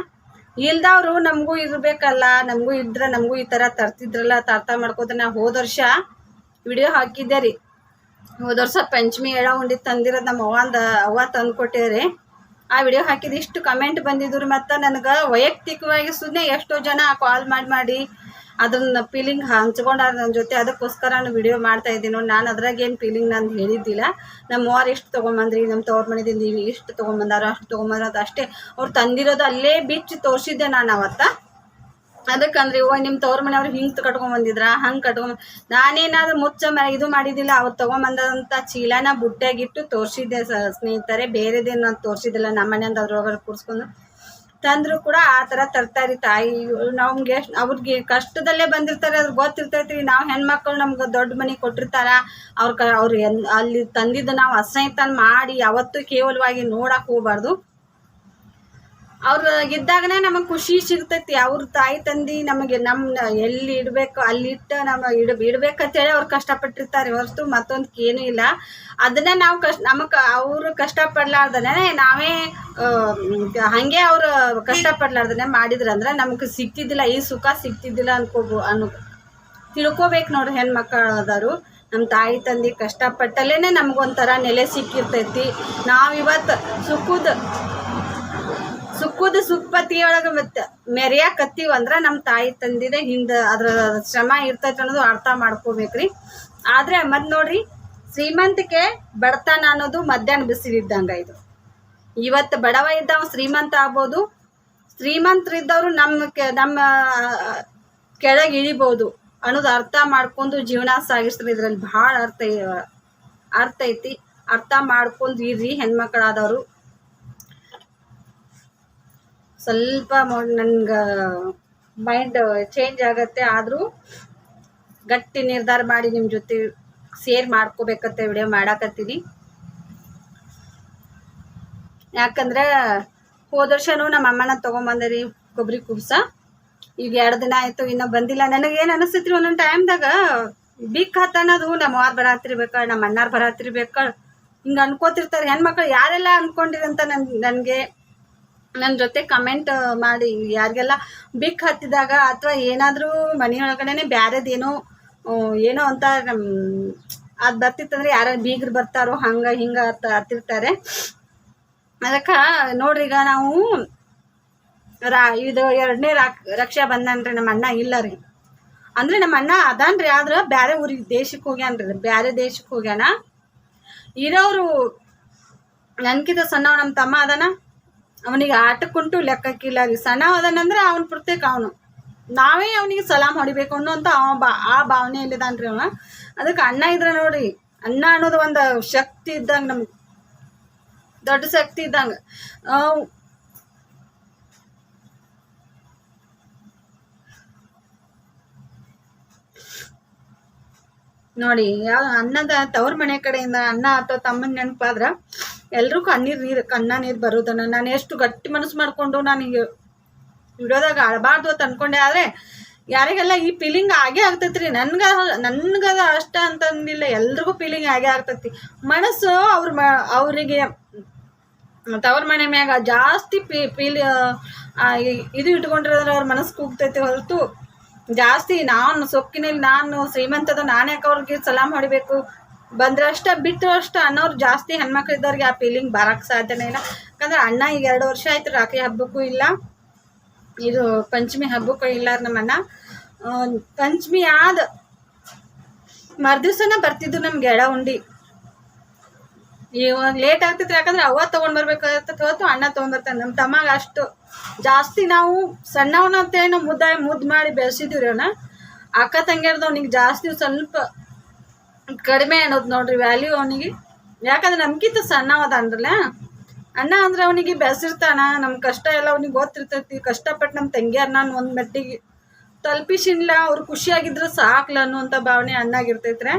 ಇಲ್ದವ್ರು ನಮಗೂ ಇರಬೇಕಲ್ಲ, ನಮಗೂ ಇದ್ರೆ, ನಮಗೂ ಈ ಥರ ತರ್ತಿದ್ರಲ್ಲ ತರ್ತ ಮಾಡ್ಕೋತ ನಾ ಹೋದ ವರ್ಷ ವಿಡಿಯೋ ಹಾಕಿದ್ದೆ ರೀ. ಹೋದ ವರ್ಷ ಪಂಚಮಿ ಎಳ ಉಂಡಿ ತಂದಿರೋದು ನಮ್ಮ ಅವ್ವಂದ, ಅವ್ವ ತಂದು ಕೊಟ್ಟಿರಿ ಆ ವಿಡಿಯೋ ಹಾಕಿದ ಇಷ್ಟು ಕಮೆಂಟ್ ಬಂದಿದ್ರು ಮತ್ತು ನನಗೆ ವೈಯಕ್ತಿಕವಾಗಿ ಸುಮ್ಮನೆ ಎಷ್ಟೋ ಜನ ಕಾಲ್ ಮಾಡಿ ಮಾಡಿ ಅದನ್ನ ಫೀಲಿಂಗ್ ಹಂಚ್ಕೊಂಡಾರ ನನ್ನ ಜೊತೆ. ಅದಕ್ಕೋಸ್ಕರ ನಾನು ವಿಡಿಯೋ ಮಾಡ್ತಾ ಇದ್ದೀನಿ ನಾನು ಅದ್ರಾಗ ಏನು ಫೀಲಿಂಗ್ ನಾನು ಹೇಳಿದ್ದಿಲ್ಲ. ನಮ್ಮ ಅವ್ರು ಎಷ್ಟು ತೊಗೊಂಬಂದ್ರಿ? ನಮ್ಮ ತವ್ರ ಮನೆದಿಂದ ಇಷ್ಟು ತೊಗೊಂಬಂದಾರೋ ಅಷ್ಟು ತೊಗೊಂಬಂದ್ರ ಅಷ್ಟೇ. ಅವ್ರು ತಂದಿರೋದು ಅಲ್ಲೇ ಬಿಚ್ಚಿ ತೋರಿಸಿದ್ದೆ ನಾನು ಅವತ್ತ. ಅದಕ್ಕಂದ್ರೆ ಓ ನಿಮ್ಮ ತವ್ರ ಮನೆಯವ್ರು ಹಿಂಗೆ ಕಟ್ಕೊಂಬಂದಿದ್ರ ಹಂಗೆ ಕಟ್ಕೊಂಡ್ ನಾನೇನಾದ್ರು ಮುಚ್ಚ ಇದು ಮಾಡಿದಿಲ್ಲ ಅವ್ರು ತೊಗೊಂಬಂದಂಥ ಚೀಲನ ಬುಟ್ಟ್ಯಾಗಿಟ್ಟು ತೋರಿಸಿದ್ದೆ ಸ್ನೇಹಿತರೆ, ಬೇರೆದೇನು ನಾನು ತೋರಿಸಿದಿಲ್ಲ ನಮ್ಮ ಮನೆಯಿಂದ ಅದ್ರೊಳಗಡೆ ಕೂರ್ಸ್ಕೊಂಡು. ತಂದ್ರು ಕೂಡ ಆ ಥರ ತರ್ತಾರಿ ತಾಯಿ ನಮ್ಗೆ ಅವ್ರಿಗೆ ಕಷ್ಟದಲ್ಲೇ ಬಂದಿರ್ತಾರೆ, ಅದ್ರ ಗೊತ್ತಿರ್ತೈತಿ ರೀ ನಾವು ಹೆಣ್ಮಕ್ಳು ನಮ್ಗೆ ದೊಡ್ಡ ಮನೆ ಕೊಟ್ಟಿರ್ತಾರ, ಅವ್ರ ಕ, ಅವ್ರು ಅಲ್ಲಿ ತಂದಿದ್ದು ನಾವು ಅಸಹ್ಯತನ ಮಾಡಿ ಯಾವತ್ತೂ ಕೇವಲವಾಗಿ ನೋಡಕ್ಕೆ ಹೋಗ್ಬಾರ್ದು. ಅವ್ರ ಇದ್ದಾಗನೇ ನಮಗೆ ಖುಷಿ ಸಿಗ್ತೈತಿ. ಅವ್ರ ತಾಯಿ ತಂದಿ ನಮಗೆ ನಮ್ಮ ಎಲ್ಲಿ ಇಡಬೇಕು, ಅಲ್ಲಿಟ್ಟು ನಮ್ಮ ಇಡ, ಇಡ್ಬೇಕಂತೇಳಿ ಅವ್ರು ಕಷ್ಟಪಟ್ಟಿರ್ತಾರೆ. ಹೊರತು ಮತ್ತೊಂದ್ ಏನೂ ಇಲ್ಲ. ಅದನ್ನೇ ನಾವು ಕಷ್ಟ ನಮಗೆ ಅವರು ಕಷ್ಟಪಡ್ಲಾರ್ದನೇ ನಾವೇ ಹಂಗೆ ಅವರು ಕಷ್ಟಪಡ್ಲಾರ್ದನೆ ಮಾಡಿದ್ರಂದ್ರೆ ನಮಗೆ ಸಿಗ್ತಿದ್ದಿಲ್ಲ. ಈ ಸುಖ ಸಿಗ್ತಿದ್ದಿಲ್ಲ ಅನ್ಕೋಬೋ ಅನ್ ತಿಳ್ಕೊಬೇಕು ನೋಡ್ರಿ ಅದಾರು ನಮ್ಮ ತಾಯಿ ತಂದೆ ಕಷ್ಟಪಟ್ಟಲ್ಲೇ ನಮಗೊಂಥರ ನೆಲೆ ಸಿಕ್ಕಿರ್ತೈತಿ. ನಾವು ಇವತ್ತು ಸುಖದ ಸುಖದ ಸುಪ್ಪತ್ತಿಯೊಳಗೆ ಮತ್ತೆ ಮೆರೆಯಾಕತ್ತೀವಿ ಅಂದ್ರ ನಮ್ಮ ತಾಯಿ ತಂದಿದೆ, ಹಿಂದ ಅದ್ರ ಶ್ರಮ ಇರ್ತೈತೆ ಅನ್ನೋದು ಅರ್ಥ ಮಾಡ್ಕೋಬೇಕ್ರಿ. ಆದ್ರೆ ಮತ್ತೆ ನೋಡ್ರಿ, ಶ್ರೀಮಂತಿಕೆ ಬಡತನ ಅನ್ನೋದು ಮಧ್ಯಾಹ್ನ ಬಿಸಿಲಿದ್ದಂಗ ಇದು. ಇವತ್ತು ಬಡವ ಇದ್ದವ ಶ್ರೀಮಂತ ಆಗ್ಬೋದು ಶ್ರೀಮಂತರಿದ್ದವರು ನಮ್ಮ ನಮ್ಮ, ಕೆಳಗೆ ಇಳಿಬೋದು ಅನ್ನೋದು ಅರ್ಥ ಮಾಡ್ಕೊಂಡು ಜೀವನ ಸಾಗಿಸ್ತಾರೆ ಇದ್ರಲ್ಲಿ ಭಾಳ ಅರ್ಥ ಅರ್ಥ ಐತಿ. ಅರ್ಥ ಮಾಡ್ಕೊಂಡು ಇರ್ರಿ ಹೆಣ್ಮಕ್ಳಾದವರು. ಸ್ವಲ್ಪ ನನ್ಗೆ ಮೈಂಡ್ ಚೇಂಜ್ ಆಗುತ್ತೆ, ಆದರೂ ಗಟ್ಟಿ ನಿರ್ಧಾರ ಮಾಡಿ ನಿಮ್ಮ ಜೊತೆ ಸೇರ್ ಮಾಡ್ಕೋಬೇಕಂತ ವಿಡಿಯೋ ಮಾಡಾಕತ್ತೀನಿ. ಯಾಕಂದ್ರೆ ಹೋದ ವರ್ಷನೂ ನಮ್ಮ ಅಮ್ಮನ ತೊಗೊಂಬಂದರಿ ಕೊಬ್ಬರಿ ಕುಬ್ಸ. ಈಗ ಎರಡು ದಿನ ಆಯ್ತು, ಇನ್ನೂ ಬಂದಿಲ್ಲ. ನನಗೆ ಏನು ಅನಿಸ್ತೈತ್ರಿ ಒಂದೊಂದು ಟೈಮ್ದಾಗ ಬಿಕ್ ಹತ್ತನ್ನೋದು ನಮ್ಮ ಅವ್ರು ಬರಾತಿರ್ಬೇಕ ನಮ್ಮ ಅಣ್ಣಾರ್ ಬರಾತಿರ್ಬೇಕ ಹಿಂಗೆ ಅನ್ಕೋತಿರ್ತಾರೆ ಹೆಣ್ಮಕ್ಳು, ಯಾರೆಲ್ಲ ಅನ್ಕೊಂಡಿರಂತ ನನ್ ನನಗೆ ನನ್ನ ಜೊತೆ ಕಮೆಂಟ್ ಮಾಡಿ. ಯಾರಿಗೆಲ್ಲ ಬಿಕ್ ಹತ್ತಿದಾಗ ಅಥವಾ ಏನಾದರೂ ಮನೆಯೊಳಗಡೆನೆ ಬ್ಯಾರೆದೇನೋ ಏನೋ ಅಂತ ಅದು ಬರ್ತಿತ್ತಂದ್ರೆ ಯಾರು ಬೀಗ್ರು ಬರ್ತಾರೋ ಹಂಗೆ ಹಿಂಗೆ ಅಂತ ಹತ್ತಿರ್ತಾರೆ. ಅದಕ್ಕೆ ನೋಡ್ರಿ ಈಗ ನಾವು ರಾ, ಇದು ಎರಡನೇ ರಾಕ್ ರಕ್ಷಾ ಬಂಧನ್ರಿ ನಮ್ಮ ಅಣ್ಣ ಇಲ್ಲ ರೀ. ಅಂದ್ರೆ ನಮ್ಮ ಅಣ್ಣ ಅದಾನ್ರಿ ಆದ್ರೆ ಬ್ಯಾರೆ ಊರಿಗೆ ದೇಶಕ್ಕೆ ಹೋಗ್ಯಾನ್ರಿ. ಬ್ಯಾರೆ ದೇಶಕ್ಕೆ ಹೋಗ್ಯಾನ. ಇರೋರು ನನ್ಕಿದ ಸಣ್ಣವ್ ನಮ್ಮ ತಮ್ಮ ಅದಾನ. ಅವನಿಗೆ ಆಟಕ್ಕುಂಟು ಲೆಕ್ಕಕ್ಕಿಲ್ಲ ಸಣ್ಣ ಅದಾನಂದ್ರೆ ಅವನ ಪ್ರತ್ಯೇಕ ಅವನು. ನಾವೇ ಅವನಿಗೆ ಸಲಾಮ್ ಹೊಡಿಬೇಕು ಅನ್ನೋ ಅಂತ ಅವ ಬಾ, ಆ ಭಾವನೆಯಲ್ಲಿದ್ದಾನ್ರಿ ಅವ. ಅದಕ್ಕೆ ಅಣ್ಣ ಇದ್ರ ನೋಡ್ರಿ, ಅಣ್ಣ ಅನ್ನೋದು ಒಂದು ಶಕ್ತಿ ಇದ್ದಂಗೆ ನಮ್ಗೆ, ದೊಡ್ಡ ಶಕ್ತಿ ಇದ್ದಂಗೆ. ನೋಡಿ ಯಾವ ಅನ್ನದ ತವ್ರ ಮನೆ ಕಡೆಯಿಂದ ಅಣ್ಣ ಅಥವಾ ತಮ್ಮನ ನೆನಪಾದ್ರ ಎಲ್ರಿಗೂ ಕಣ್ಣೀರ್ ನೀರು, ಕಣ್ಣ ನೀರು ಬರೋದನ್ನ ನಾನು ಎಷ್ಟು ಗಟ್ಟಿ ಮನಸ್ಸು ಮಾಡ್ಕೊಂಡು ನನಗೆ ಇಡೋದಾಗ ಅಳಬಾರ್ದು ಅಂತ ಅನ್ಕೊಂಡೆ, ಆದ್ರೆ ಯಾರಿಗೆಲ್ಲ ಈ ಫೀಲಿಂಗ್ ಆಗೇ ಆಗ್ತೈತ್ರಿ. ನನ್ಗ, ನನ್ಗದ ಅಷ್ಟ ಅಂತಂದಿಲ್ಲ, ಎಲ್ರಿಗೂ ಫೀಲಿಂಗ್ ಆಗೇ ಆಗ್ತೈತಿ. ಮನಸ್ಸು ಅವ್ರ ಮ, ಅವರಿಗೆ ತವ್ರ ಮನೆ ಮ್ಯಾಗ ಜಾಸ್ತಿ ಫೀ ಫೀಲ್ ಇದು ಇಟ್ಕೊಂಡಿರೋದ್ರೆ ಅವ್ರ ಮನಸ್ಸು ಕೂಗ್ತೈತಿ ಹೊರತು ಜಾಸ್ತಿ ನಾನು ಸೊಕ್ಕಿನಲ್ಲಿ ನಾನು ಶ್ರೀಮಂತದ ನಾನು ಅವ್ರಿಗೆ ಸಲಾಮ್ ಹೊಡಿಬೇಕು? ಬಂದ್ರೆ ಅಷ್ಟ ಬಿಟ್ಟರು ಅಷ್ಟ ಅನ್ನೋರು ಜಾಸ್ತಿ ಹೆಣ್ಮಕ್ಳು ಇದ್ದವ್ರಿಗೆ ಆ ಫೀಲಿಂಗ್ ಬರಕ್ಕೆ ಸಾಧ್ಯನೇ ಇಲ್ಲ. ಯಾಕಂದ್ರೆ ಅಣ್ಣ ಈಗ ಎರಡು ವರ್ಷ ಆಯ್ತು ರಾಖಿ ಹಬ್ಬಕ್ಕೂ ಇಲ್ಲ. ಇದು ಪಂಚಮಿ ಹಬ್ಬಕ್ಕೂ ಇಲ್ಲ ನಮ್ಮ ಅಣ್ಣ ಪಂಚಮಿ ಆದ ಮರ್ದಿವ್ಸನ ಬರ್ತಿದ್ದು ನಮ್ಗೆ ಎಡ ಉಂಡಿ. ಇವಾಗ ಲೇಟ್ ಆಗ್ತಿತ್ತು, ಯಾಕಂದ್ರೆ ಅವ್ವ ತಗೊಂಡ್ ಬರ್ಬೇಕಾಗತ್ತೆ ಹೊತ್ತು ಅಣ್ಣ ತಗೊಂಡ್ಬರ್ತಾನೆ ನಮ್ಮ ತಮ್ಮಗ ಅಷ್ಟು ಜಾಸ್ತಿ ನಾವು ಸಣ್ಣವನ ಅಂತ ಏನೋ ಮುದ್ದಾಯ ಮುದ್ದು ಮಾಡಿ ಬೆಳೆಸಿದಿವ್ರಿ ಅವನ. ಅಕ್ಕ ತಂಗಿಯರ್ದು ಅವ್ನಿಗೆ ಜಾಸ್ತಿ ಸ್ವಲ್ಪ ಕಡಿಮೆ ಅನ್ನೋದು ನೋಡ್ರಿ ವ್ಯಾಲ್ಯೂ ಅವನಿಗೆ. ಯಾಕಂದ್ರೆ ನಮ್ಗಿಂತ ಸಣ್ಣವದ ಅಂದ್ರಲ್ಲ. ಅಣ್ಣ ಅಂದ್ರೆ ಅವನಿಗೆ ಬೆಸಿರ್ತಾನ ನಮ್ಮ ಕಷ್ಟ ಎಲ್ಲ ಅವ್ನಿಗೆ ಗೊತ್ತಿರ್ತೈತಿ. ಕಷ್ಟಪಟ್ಟು ನಮ್ಮ ತಂಗಿಯರ್ ನಾನು ಒಂದು ಮಟ್ಟಿಗೆ ತಲುಪಿಸಿನ್ಲ, ಅವ್ರು ಖುಷಿಯಾಗಿದ್ರೆ ಸಾಕ್ಲ ಅನ್ನುವಂಥ ಭಾವನೆ ಅಣ್ಣಾಗಿರ್ತೈತ್ರೆ.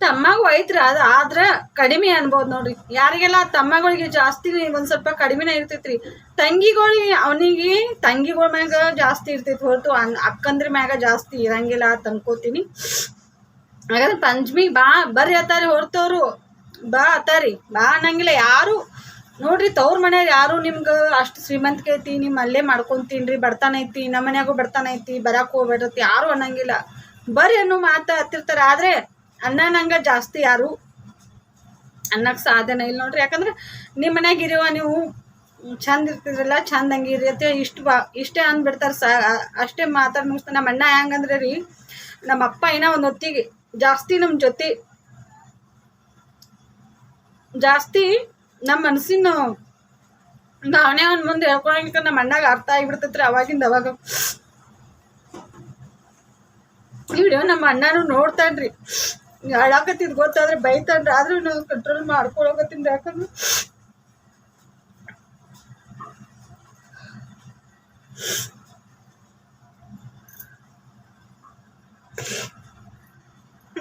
ತಮ್ಮಗೂ ಐತ್ರಿ ಅದು ಆದ್ರೆ ಕಡಿಮೆ ಅನ್ಬೋದು ನೋಡ್ರಿ. ಯಾರಿಗೆಲ್ಲ ತಮ್ಮಗಳಿಗೆ ಜಾಸ್ತಿ ಒಂದ್ ಸ್ವಲ್ಪ ಕಡಿಮೆನೇ ಇರ್ತೈತ್ರಿ. ತಂಗಿಗಳಿಗೆ ಅವನಿಗೆ ತಂಗಿಗಳ ಮ್ಯಾಗ ಜಾಸ್ತಿ ಇರ್ತೈತಿ ಹೊರತು ಅನ್ ಅಕ್ಕಂದ್ರ ಮ್ಯಾಗ ಜಾಸ್ತಿ ಇರಂಗಿಲ್ಲ ಅಂತ ಅನ್ಕೋತೀನಿ. ಹಾಗಾದ್ರೆ ಪಂಚಮಿ ಬಾ, ಬರ್ರಿ ಅತ್ತಾರಿ ಹೊರ್ತವ್ರು ಬಾ ಅತ್ತಾರಿ, ಬಾ ಅನ್ನಂಗಿಲ್ಲ. ಯಾರು? ನೋಡ್ರಿ ತವ್ರ ಮನೆಯವ್ರು ಯಾರು? ನಿಮ್ಗೆ ಅಷ್ಟು ಶ್ರೀಮಂತಿಕೆ ಐತಿ ನಿಮ್ಮ ಅಲ್ಲೇ ಮಾಡ್ಕೊಂತೀನ್ರಿ, ಬಡತನ ಐತಿ, ನಮ್ಮ ಮನ್ಯಾಗೂ ಬಡತನ ಐತಿ ಬರಕ್ಕೆ ಹೋಗ್ಬೇಡ್ರಿ ಯಾರು ಅನ್ನಂಗಿಲ್ಲ. ಬರ್ರಿ ಅನ್ನೋ ಮಾತು ಹತ್ತಿರ್ತಾರೆ. ಆದ್ರೆ ಅನ್ನ ನಂಗ ಜಾಸ್ತಿ ಯಾರು? ಅನ್ನಕ್ಕೆ ಸಾಧನೆ ಇಲ್ಲ ನೋಡ್ರಿ. ಯಾಕಂದ್ರೆ ನಿಮ್ಮ ಮನ್ಯಾಗ ಇರುವ ನೀವು ಚಂದ ಇರ್ತಿದ್ರಲ್ಲ, ಚಂದ ಹಂಗೆ ಅಂತ ಇಷ್ಟು ಬಾ, ಇಷ್ಟೇ ಅಂದ್ಬಿಡ್ತಾರೆ. ಸಾ ಅಷ್ಟೇ ಮಾತಾಡಿ ಮುಗಿಸ್ತಾರೆ. ನಮ್ಮ ಅಣ್ಣ ಹೆಂಗಂದ್ರೆ ರೀ ನಮ್ಮ ಅಪ್ಪ ಏನೋ ಒಂದು ಹೊತ್ತಿಗೆ ಜಾಸ್ತಿ ನಮ್ಮ ಜೊತೆ, ಜಾಸ್ತಿ ನಮ್ಮ ಮನಸ್ಸಿನ ನಾನೇ ಅವ್ನ ಮುಂದೆ ಹೇಳ್ಕೊಳಂಗಿಲ್ಲ ನಮ್ಮ ಅಣ್ಣಾಗ ಅರ್ಥ ಆಗಿಬಿಡ್ತೈತ್ರಿ ಅವಾಗಿಂದ ಅವಾಗ. ಈ ವಿಡಿಯೋ ನಮ್ಮ ಅಣ್ಣನೂ ನೋಡ್ತಾನ್ರಿ. ಹಾಳಾಕತ್ತಿದ್ ಗೊತ್ತಾದ್ರೆ ಬೈತಾನ್ರಿ. ಆದ್ರೂ ನಾವು ಕಂಟ್ರೋಲ್ ಮಾಡ್ಕೊಳಕತ್ತೀನಿ ಯಾಕಂದ್ರೆ.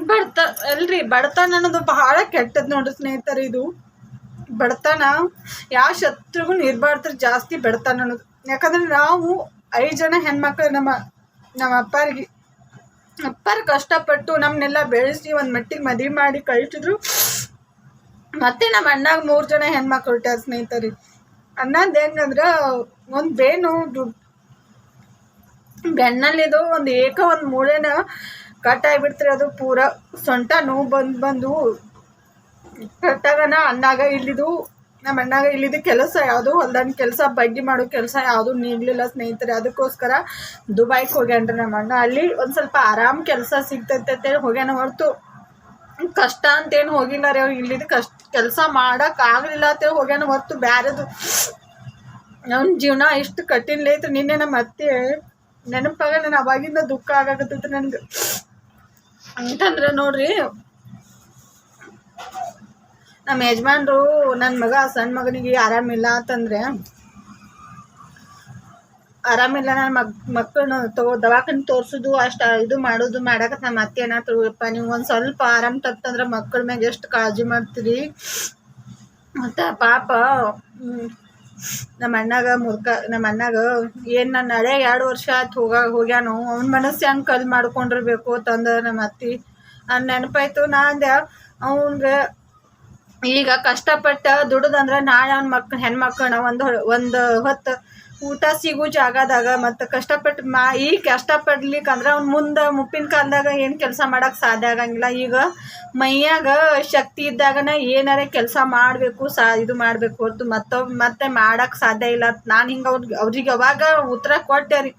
ಬಡತ, ಅಲ್ರಿ, ಬಡತನ ಅನ್ನೋದು ಬಹಳ ಕೆಟ್ಟದ್ ನೋಡ್ರಿ ಸ್ನೇಹಿತರೆ ಇದು. ಬಡತನ, ಯಾವ ಶತ್ರುಗೂ ನಿರ್ಬಾರ್ದ್ರ ಜಾಸ್ತಿ ಬಡತನ ಅನ್ನೋದು. ಯಾಕಂದ್ರೆ ನಾವು ಐದು ಜನ ಹೆಣ್ಮಕ್ಳು, ನಮ್ಮ ನಮ್ಮ ಅಪ್ಪರಿಗೆ, ಅಪ್ಪರ್ ಕಷ್ಟಪಟ್ಟು ನಮ್ಮನ್ನೆಲ್ಲ ಬೆಳೆಸಿ ಒಂದು ಮಟ್ಟಿಗೆ ಮದುವೆ ಮಾಡಿ ಕಳಿಸಿದ್ರು. ಮತ್ತೆ ನಮ್ಮ ಅಣ್ಣಾಗ ಮೂರು ಜನ ಹೆಣ್ಮಕ್ಳು ಹುಟ್ಟಾರ ಸ್ನೇಹಿತರಿ. ಅಣ್ಣಂದು ಹೆಂಗಂದ್ರ ಒಂದು ಬೇನು ದುಡ್ಡು ಬೆನ್ನಲ್ಲಿದು ಒಂದು ಏಕ ಒಂದು ಮೂಳೆನ ಕಟ್ ಬಿಡ್ತಾರೆ ಅದು ಪೂರ. ಸೊಂಟ ನೋವು ಬಂದು ಬಂದು ಕಟ್ಟಾಗನ ಅಣ್ಣಾಗ ಇಲ್ಲಿದು, ನಮ್ಮ ಅಣ್ಣಾಗ ಇಲ್ಲಿದು ಕೆಲಸ, ಯಾವುದು ಹೊಲ್ದಾನ ಕೆಲಸ ಬಗ್ಗಿ ಮಾಡೋ ಕೆಲಸ ಯಾವುದು ನೀಡಲಿಲ್ಲ ಸ್ನೇಹಿತರೆ. ಅದಕ್ಕೋಸ್ಕರ ದುಬೈಗೆ ಹೋಗ್ಯಾನ್ರಿ ನಮ್ಮ ಅಣ್ಣ. ಅಲ್ಲಿ ಒಂದು ಸ್ವಲ್ಪ ಆರಾಮ್ ಕೆಲಸ ಸಿಗ್ತೈತೆ ಅಂತೇಳಿ ಹೋಗ್ಯಾನ. ಹೊರತು ಕಷ್ಟ ಅಂತೇನು ಹೋಗಿಲ್ಲ ರೀ ಅವ್ರು. ಇಲ್ಲಿದು ಕಷ್ಟ ಕೆಲಸ ಮಾಡಕ್ ಆಗಲಿಲ್ಲ ಅಂತೇಳಿ ಹೋಗ್ಯಾನ. ಹೊರತು ಬೇರೆದು ನನ್ನ ಜೀವನ ಇಷ್ಟು ಕಠಿಣ ನಿನ್ನೆ ನಮ್ಮ ಅತ್ತೆ ನೆನಪಾಗ, ನಾನು ಅವಾಗಿಂದ ದುಃಖ ಆಗಕತ್ತೈತೆ ನನ್ಗೆ. ಅಂತಂದ್ರೆ ನೋಡ್ರಿ ನಮ್ಮ ಯಜಮಾನ್ರು ನನ್ನ ಮಗ ಸಣ್ಣ ಮಗನಿಗೆ ಆರಾಮಿಲ್ಲ ಅಂತಂದ್ರೆ ಆರಾಮಿಲ್ಲ ನನ್ನ ಮಗ್ ಮಕ್ಕಳನ್ನ ತಗೋ, ದವಾಖಾನೆ ತೋರಿಸೋದು, ಅಷ್ಟು ಇದು ಮಾಡೋದು ಮಾಡಕ್ಕೆ ನಮ್ಮ ಅತ್ತೆ ಏನಾಗ್ತದಪ್ಪ ನೀವು ಒಂದು ಸ್ವಲ್ಪ ಆರಾಮ್ ತತ್ತಂದ್ರೆ ಮಕ್ಕಳ ಮ್ಯಾಗೆ ಎಷ್ಟು ಕಾಳಜಿ ಮಾಡ್ತೀರಿ? ಮತ್ತು ಪಾಪ ನಮ್ಮ ಅಣ್ಣಾಗ ಮುರ್ಕ, ನಮ್ಮ ಅಣ್ಣಾಗ ಏನು ನನ್ನ ಹಳೆ ಎರಡು ವರ್ಷ ಆಯ್ತು ಹೋಗ, ಹೋಗ್ಯಾನು, ಅವ್ನ ಮನಸ್ಸು ಹೆಂಗೆ ಕಲ್ ಮಾಡ್ಕೊಂಡಿರ್ಬೇಕು ತಂದ ನಮ್ಮ ಅತ್ತಿ. ನನ್ನ ನೆನಪಾಯ್ತು, ನಾ ಅಂದೆ, ಅವನ್ಗೆ ಈಗ ಕಷ್ಟಪಟ್ಟ ದುಡ್ದಂದ್ರೆ ನಾಳೆ ಅವ್ನ ಮಕ್, ಹೆಣ್ಮಕ್ಳನ್ನ ಒಂದು ಒಂದು ಹೊತ್ತು ಊಟ ಸಿಗೋ ಜಾಗದಾಗ ಮತ್ತು ಕಷ್ಟಪಟ್ಟು ಮಾ ಈಗ ಕಷ್ಟಪಡ್ಲಿಕ್ಕಂದ್ರೆ ಅವ್ನು ಮುಂದೆ ಮುಪ್ಪಿನ ಕಾಲದಾಗ ಏನು ಕೆಲಸ ಮಾಡೋಕ್ಕೆ ಸಾಧ್ಯ ಆಗಂಗಿಲ್ಲ. ಈಗ ಮೈಯಾಗ ಶಕ್ತಿ ಇದ್ದಾಗನ ಏನಾರ ಕೆಲಸ ಮಾಡಬೇಕು, ಸಾ, ಇದು ಮಾಡಬೇಕು ಹೊರತು ಮತ್ತೊಬ್ಬ ಮತ್ತೆ ಮಾಡೋಕೆ ಸಾಧ್ಯ ಇಲ್ಲ. ನಾನು ಹಿಂಗೆ ಅವ್ರಿಗೆ ಅವ್ರಿಗೆ ಅವಾಗ ಉತ್ತರ ಕೊಟ್ಟೆ ರೀ.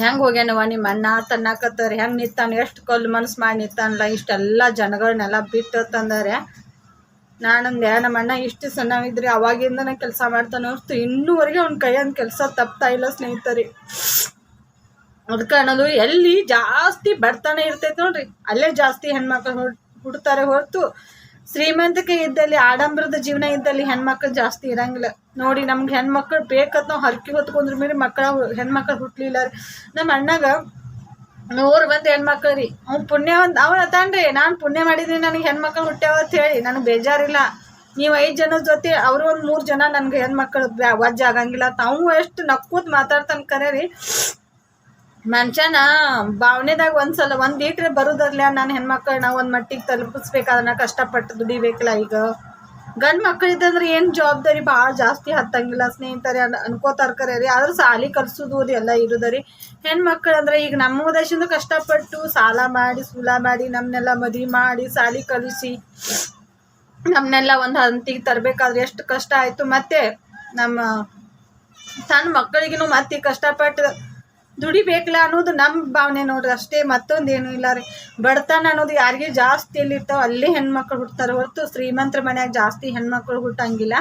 ಹೆಂಗೆ ಹೋಗ್ಯಾನವ ನಿಮ್ಮ ಅಣ್ಣ ತನ್ನಕತ್ತಾರೆ ಹೆಂಗೆ ನಿತ್ತಾನ ಎಷ್ಟು ಕಲ್ಲು ಮನಸ್ಸು ಮಾಡಿ ನಿಂತಾನಲ್ಲ, ಇಷ್ಟೆಲ್ಲ ಜನಗಳನ್ನೆಲ್ಲ ಬಿಟ್ಟು ತಂದಾರೆ. ನಾನಂದೆ ನಮ್ಮ ಅಣ್ಣ ಇಷ್ಟು ಸಣ್ಣವಿದ್ರಿ ಅವಾಗಿಂದನೇ ಕೆಲಸ ಮಾಡ್ತಾನೆ ಹೊರ್ತು ಇನ್ನೂವರೆಗೆ ಅವ್ನ ಕೈಯಂದು ಕೆಲಸ ತಪ್ತಾ ಇಲ್ಲ ಸ್ನೇಹಿತರಿ. ಅದಕ್ಕೆ ಅನ್ನೋದು ಎಲ್ಲಿ ಜಾಸ್ತಿ ಬಡತನ ಇರ್ತೈತೆ ನೋಡ್ರಿ. ಅಲ್ಲೇ ಜಾಸ್ತಿ ಹೆಣ್ಮಕ್ಳು ಹುಡ್, ಹುಡ್ತಾರೆ ಹೊರತು ಶ್ರೀಮಂತಿಕೆ ಇದ್ದಲ್ಲಿ, ಆಡಂಬರದ ಜೀವನ ಇದ್ದಲ್ಲಿ ಹೆಣ್ಮಕ್ಳು ಜಾಸ್ತಿ ಇರಂಗಿಲ್ಲ. ನೋಡಿ, ನಮ್ಗೆ ಹೆಣ್ಮಕ್ಳು ಬೇಕಂತ ನಾವು ಹರಕೆ ಹೊತ್ಕೊಂಡ್ರ ಮೇಲೆ ಮಕ್ಕಳ, ಹೆಣ್ಮಕ್ಳು ಹುಟ್ಲಿಲ್ಲ. ನಮ್ಮ ಅಣ್ಣಗ ನೂರು ಮಂದಿ ಹೆಣ್ಮಕ್ಳು ರೀ. ಅವ್ನು ಪುಣ್ಯವಂತ ಅವನ ತಾನ್ರಿ ನಾನು ಪುಣ್ಯ ಮಾಡಿದ್ದೀನಿ ನನಗೆ ಹೆಣ್ಮಕ್ಳು ಹುಟ್ಟ್ಯಾವ ಅಂತ ಹೇಳಿ, ನನಗೆ ಬೇಜಾರಿಲ್ಲ. ನೀವು ಐದು ಜನದ ಜೊತೆ, ಅವರು ಒಂದು ಮೂರು ಜನ ನನಗೆ ಹೆಣ್ಮಕ್ಳು ವಜ್ಜ ಆಗಂಗಿಲ್ಲ ತಾವು ಎಷ್ಟು ನಕ್ಕೂತ್ ಮಾತಾಡ್ತಾನೆ ಕರೆ ರೀ. ಮನುಷ್ಯನ ಭಾವನೆದಾಗ ಒಂದ್ಸಲ ಒಂದು ಈಟ್ರೆ ಬರೋದರ್ಲ ನಾನು ಹೆಣ್ಮಕ್ಳನ್ನ ಒಂದು ಮಟ್ಟಿಗೆ ತಲುಪಿಸ್ಬೇಕಾದ್ರೆ ಕಷ್ಟಪಟ್ಟು ದುಡಿಬೇಕಲ್ಲ ಈಗ? ಗಂಡು ಮಕ್ಕಳಿದ್ದಂದ್ರೆ ಏನು ಜವಾಬ್ದಾರಿ? ಭಾಳ ಜಾಸ್ತಿ ಹತ್ತಂಗಿಲ್ಲ. ಸ್ನೇಹಿತರೆ, ಅನ್ ಅನ್ಕೋತಾರ ಕರೆ ರೀ. ಆದ್ರೆ ಸಾಲಿ ಕಲ್ಸೋದು ಅದೆಲ್ಲ ಇರೋದ ರೀ ಹೆಣ್ಮಕ್ಳು ಅಂದ್ರೆ ಈಗ ನಮ್ಮ ದೇಶದಿಂದ ಕಷ್ಟಪಟ್ಟು ಸಾಲ ಮಾಡಿ, ಸೂಲ ಮಾಡಿ ನಮ್ಮನ್ನೆಲ್ಲ ಮದುವೆ ಮಾಡಿ, ಸಾಲಿ ಕಲಿಸಿ ನಮ್ಮನ್ನೆಲ್ಲ ಒಂದು ಹಂತಿಗೆ ತರಬೇಕಾದ್ರೆ ಎಷ್ಟು ಕಷ್ಟ ಆಯಿತು. ಮತ್ತೆ ನಮ್ಮ ಸಣ್ಣ ಮಕ್ಕಳಿಗೂ ಮತ್ತೆ ಕಷ್ಟಪಟ್ಟು ದುಡಿಬೇಕಲ್ಲ ಅನ್ನೋದು ನಮ್ಮ ಭಾವನೆ ನೋಡ್ರಿ. ಅಷ್ಟೇ ಮತ್ತೊಂದೇನು ಇಲ್ಲ ರೀ. ಬಡತನ ಅನ್ನೋದು ಯಾರಿಗೆ ಜಾಸ್ತಿ ಎಲ್ಲಿರ್ತಾವ ಅಲ್ಲೇ ಹೆಣ್ಮಕ್ಳು ಹುಡ್ತಾರೆ ಹೊರತು ಶ್ರೀಮಂತರ ಮನ್ಯಾಗ ಜಾಸ್ತಿ ಹೆಣ್ಮಕ್ಳು ಹುಟ್ಟಂಗಿಲ್ಲ.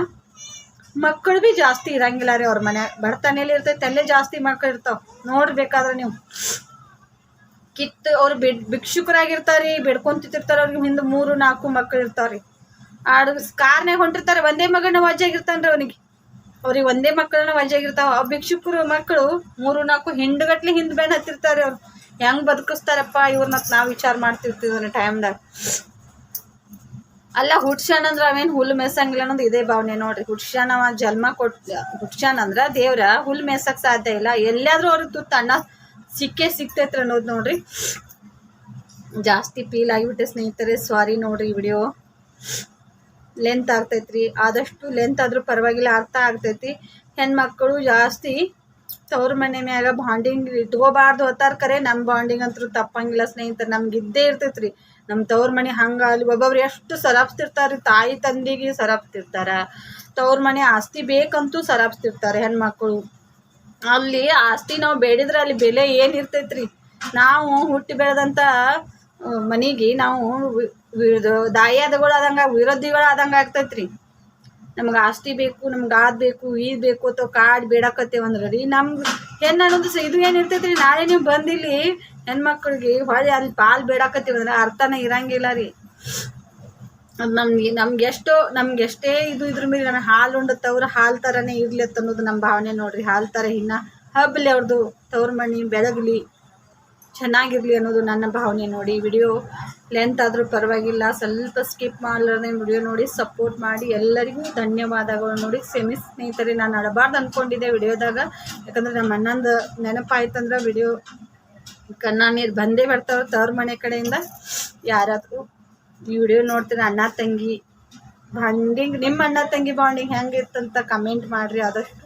ಮಕ್ಕಳು ಭೀ ಜಾಸ್ತಿ ಇರಂಗಿಲ್ಲ ರೀ ಅವ್ರ ಮನ್ಯಾಗ. ಬಡತನ ಎಲ್ಲಿ ಇರ್ತೈತೆ, ಅಲ್ಲೇ ಜಾಸ್ತಿ ಮಕ್ಕಳು ಇರ್ತಾವ. ನೋಡ್ಬೇಕಾದ್ರೆ ನೀವು. ಕಿತ್ತು ಅವ್ರು ಬಿಡ್, ಭಿಕ್ಷುಕರಾಗಿರ್ತಾರೆ, ಬಿಡ್ಕೊಂತಿರ್ತಾರೆ ಅವ್ರಿಗೆ ಹಿಂದೆ ಮೂರು ನಾಲ್ಕು ಮಕ್ಕಳು ಇರ್ತಾವ್ರಿ. ಆಡ್ ಕಾರ್ನಾಗ ಹೊಂಟಿರ್ತಾರೆ, ಒಂದೇ ಮಗನ ವಜ್ಜಾಗಿರ್ತಾನ್ರಿ ಅವನಿಗೆ. ಅವ್ರಿಗೆ ಒಂದೇ ಮಕ್ಕಳನ್ನ ವಜಾಗಿರ್ತಾವ ಆ ಭಿಕ್ಷುಕರು ಮಕ್ಕಳು ಮೂರು, ನಾಲ್ಕು ಹಿಂಡುಗಟ್ಲೆ ಹಿಂದ್ ಬೆನ್ ಹತ್ತಿರ್ತಾರೆ ಅವ್ರು. ಹೆಂಗ್ ಬದುಕಿಸ್ತಾರಪ್ಪ ಇವ್ರನ್ನ ನಾವು ವಿಚಾರ ಮಾಡ್ತಿರ್ತೀವಿ ಟೈಮ್ದಾಗ. ಅಲ್ಲ ಹುಡ್ಶಾನ್ ಅಂದ್ರೆ ಅವೇನು ಹುಲ್ಲು ಮೇಸಂಗಿಲ್ಲ ಅನ್ನೋದು ಇದೇ ಭಾವನೆ ನೋಡ್ರಿ. ಹುಡ್ಶಾನ್ ಅವ ಜನ್ಮ ಕೊಟ್ ಹುಡ್ಶಾನ್ ಅಂದ್ರೆ ದೇವ್ರ ಹುಲ್ಲು ಮೇಸಕ್ ಸಾಧ್ಯ ಇಲ್ಲ. ಎಲ್ಲಾದ್ರೂ ಅವ್ರಿಗೆ ತುತ್ತು ಅಣ್ಣ ಸಿಕ್ಕೇ ಸಿಕ್ತೈತ್ರಿ ಅನ್ನೋದು ನೋಡ್ರಿ. ಜಾಸ್ತಿ ಫೀಲ್ ಆಗಿಬಿಟ್ಟೆ ಸ್ನೇಹಿತರೆ ಸಾರಿ ನೋಡ್ರಿ ವಿಡಿಯೋ. ಲೆಂತ್ ಆಗ್ತೈತ್ರಿ. ಆದಷ್ಟು ಲೆಂತ್ ಆದರೂ ಪರವಾಗಿಲ್ಲ, ಅರ್ಥ ಆಗ್ತೈತಿ. ಹೆಣ್ಮಕ್ಳು ಜಾಸ್ತಿ ತವ್ರ ಮನೆ ಮ್ಯಾಗ ಬಾಂಡಿಂಗ್ ಇಟ್ಕೋಬಾರ್ದು ಹೊತ್ತಾರ ಕರೆ. ನಮ್ಮ ಬಾಂಡಿಂಗ್ ಅಂತೂ ತಪ್ಪಂಗಿಲ್ಲ ಸ್ನೇಹಿತರೆ, ನಮ್ಗೆ ಇದ್ದೇ ಇರ್ತೈತ್ರಿ. ನಮ್ಮ ತವ್ರ ಮನೆ ಹಂಗೆ ಅಲ್ಲಿ ಒಬ್ಬೊಬ್ರು ಎಷ್ಟು ಸರಾಪ್ಸ್ತಿರ್ತಾರ್ರಿ. ತಾಯಿ ತಂದಿಗೆ ಸರಾಪ್ಸ್ತಿರ್ತಾರ. ತವ್ರ ಮನೆ ಆಸ್ತಿ ಬೇಕಂತೂ ಸರಾಪ್ಸ್ತಿರ್ತಾರೆ ಹೆಣ್ಮಕ್ಳು. ಅಲ್ಲಿ ಆಸ್ತಿ ನಾವು ಬೇಡಿದ್ರೆ ಅಲ್ಲಿ ಬೆಲೆ ಏನು ಇರ್ತೈತ್ರಿ. ನಾವು ಹುಟ್ಟಿ ಬೆಳೆದಂಥ ಮನೆಗೆ ನಾವು ದಾಯಾದಗಳು ಆದಂಗ ವಿರೋಧಿಗಳು ಆದಂಗೆ ಆಗ್ತೈತ್ರಿ. ನಮ್ಗೆ ಆಸ್ತಿ ಬೇಕು, ನಮ್ಗೆ ಅದು ಬೇಕು ಇದು ಬೇಕು ಅಥವಾ ಕಾಡು ಬೇಡಕತ್ತೇವೆ ಅಂದ್ರೆ ರೀ ನಮ್ಗೆ ಹೆಣ್ಣು ಅನ್ನೋದು ಇದು ಏನು ಇರ್ತೈತ್ರಿ, ನಾಳೆ ನೀವು ಬಂದಿಲ್ಲಿ ಹೆಣ್ಮಕ್ಳಿಗೆ ಹೊಳೆ ಅಲ್ಲಿ ಪಾಲ್ ಬೇಡಕತ್ತೀವಿ ಅಂದ್ರೆ ಅರ್ಥನೇ ಇರಂಗಿಲ್ಲ ರೀ. ಅದು ನಮ್ಗೆ ನಮ್ಗೆ ಎಷ್ಟೋ, ನಮ್ಗೆ ಎಷ್ಟೇ ಇದು ಇದ್ರ ಮೇಲೆ ನಾನು ಹಾಲು ಉಂಡ ತವ್ರ ಹಾಲು ಥರನೇ ಅಂತ ಅನ್ನೋದು ನಮ್ಮ ಭಾವನೆ ನೋಡ್ರಿ, ಹಾಲು ಥರ ಇನ್ನ ಹಬ್ಬಲಿ ಅವ್ರದ್ದು ತವ್ರ ಮಣಿ ಬೆಳಗಲಿ. ಚೆನ್ನಾಗಿರ್ಲಿ ಅನ್ನೋದು ನನ್ನ ಭಾವನೆ ನೋಡಿ. ವಿಡಿಯೋ ಲೆಂತ್ ಆದರೂ ಪರವಾಗಿಲ್ಲ. ಸ್ವಲ್ಪ ಸ್ಕಿಪ್ ಮಾಡಲಾರ್ದೆ ವಿಡಿಯೋ ನೋಡಿ ಸಪೋರ್ಟ್ ಮಾಡಿ. ಎಲ್ಲರಿಗೂ ಧನ್ಯವಾದಗಳು ನೋಡಿ. ಸೆಮಿ ಸ್ನೇಹಿತರೆ, ನಾನು ಅಡಬಾರ್ದು ಅಂದ್ಕೊಂಡಿದ್ದೆ ವಿಡಿಯೋದಾಗ. ಯಾಕಂದ್ರೆ ನಮ್ಮ ಅಣ್ಣಂದು ನೆನಪಾಯ್ತಂದ್ರೆ ವಿಡಿಯೋ ನೀರು ಬಂದೇ ಬರ್ತಾವೆ ತವ್ರ ಮನೆ ಕಡೆಯಿಂದ. ಯಾರಾದರೂ ಈ ವಿಡಿಯೋ ನೋಡ್ತೀರ ಅಣ್ಣ, ತಂಗಿ ಬಾಂಡಿಂಗ್ ನಿಮ್ಮ ಅಣ್ಣ, ತಂಗಿ ಬಾಂಡಿಂಗ್ ಹೆಂಗಿತ್ತಂತ ಕಮೆಂಟ್ ಮಾಡಿರಿ. ಆದಷ್ಟು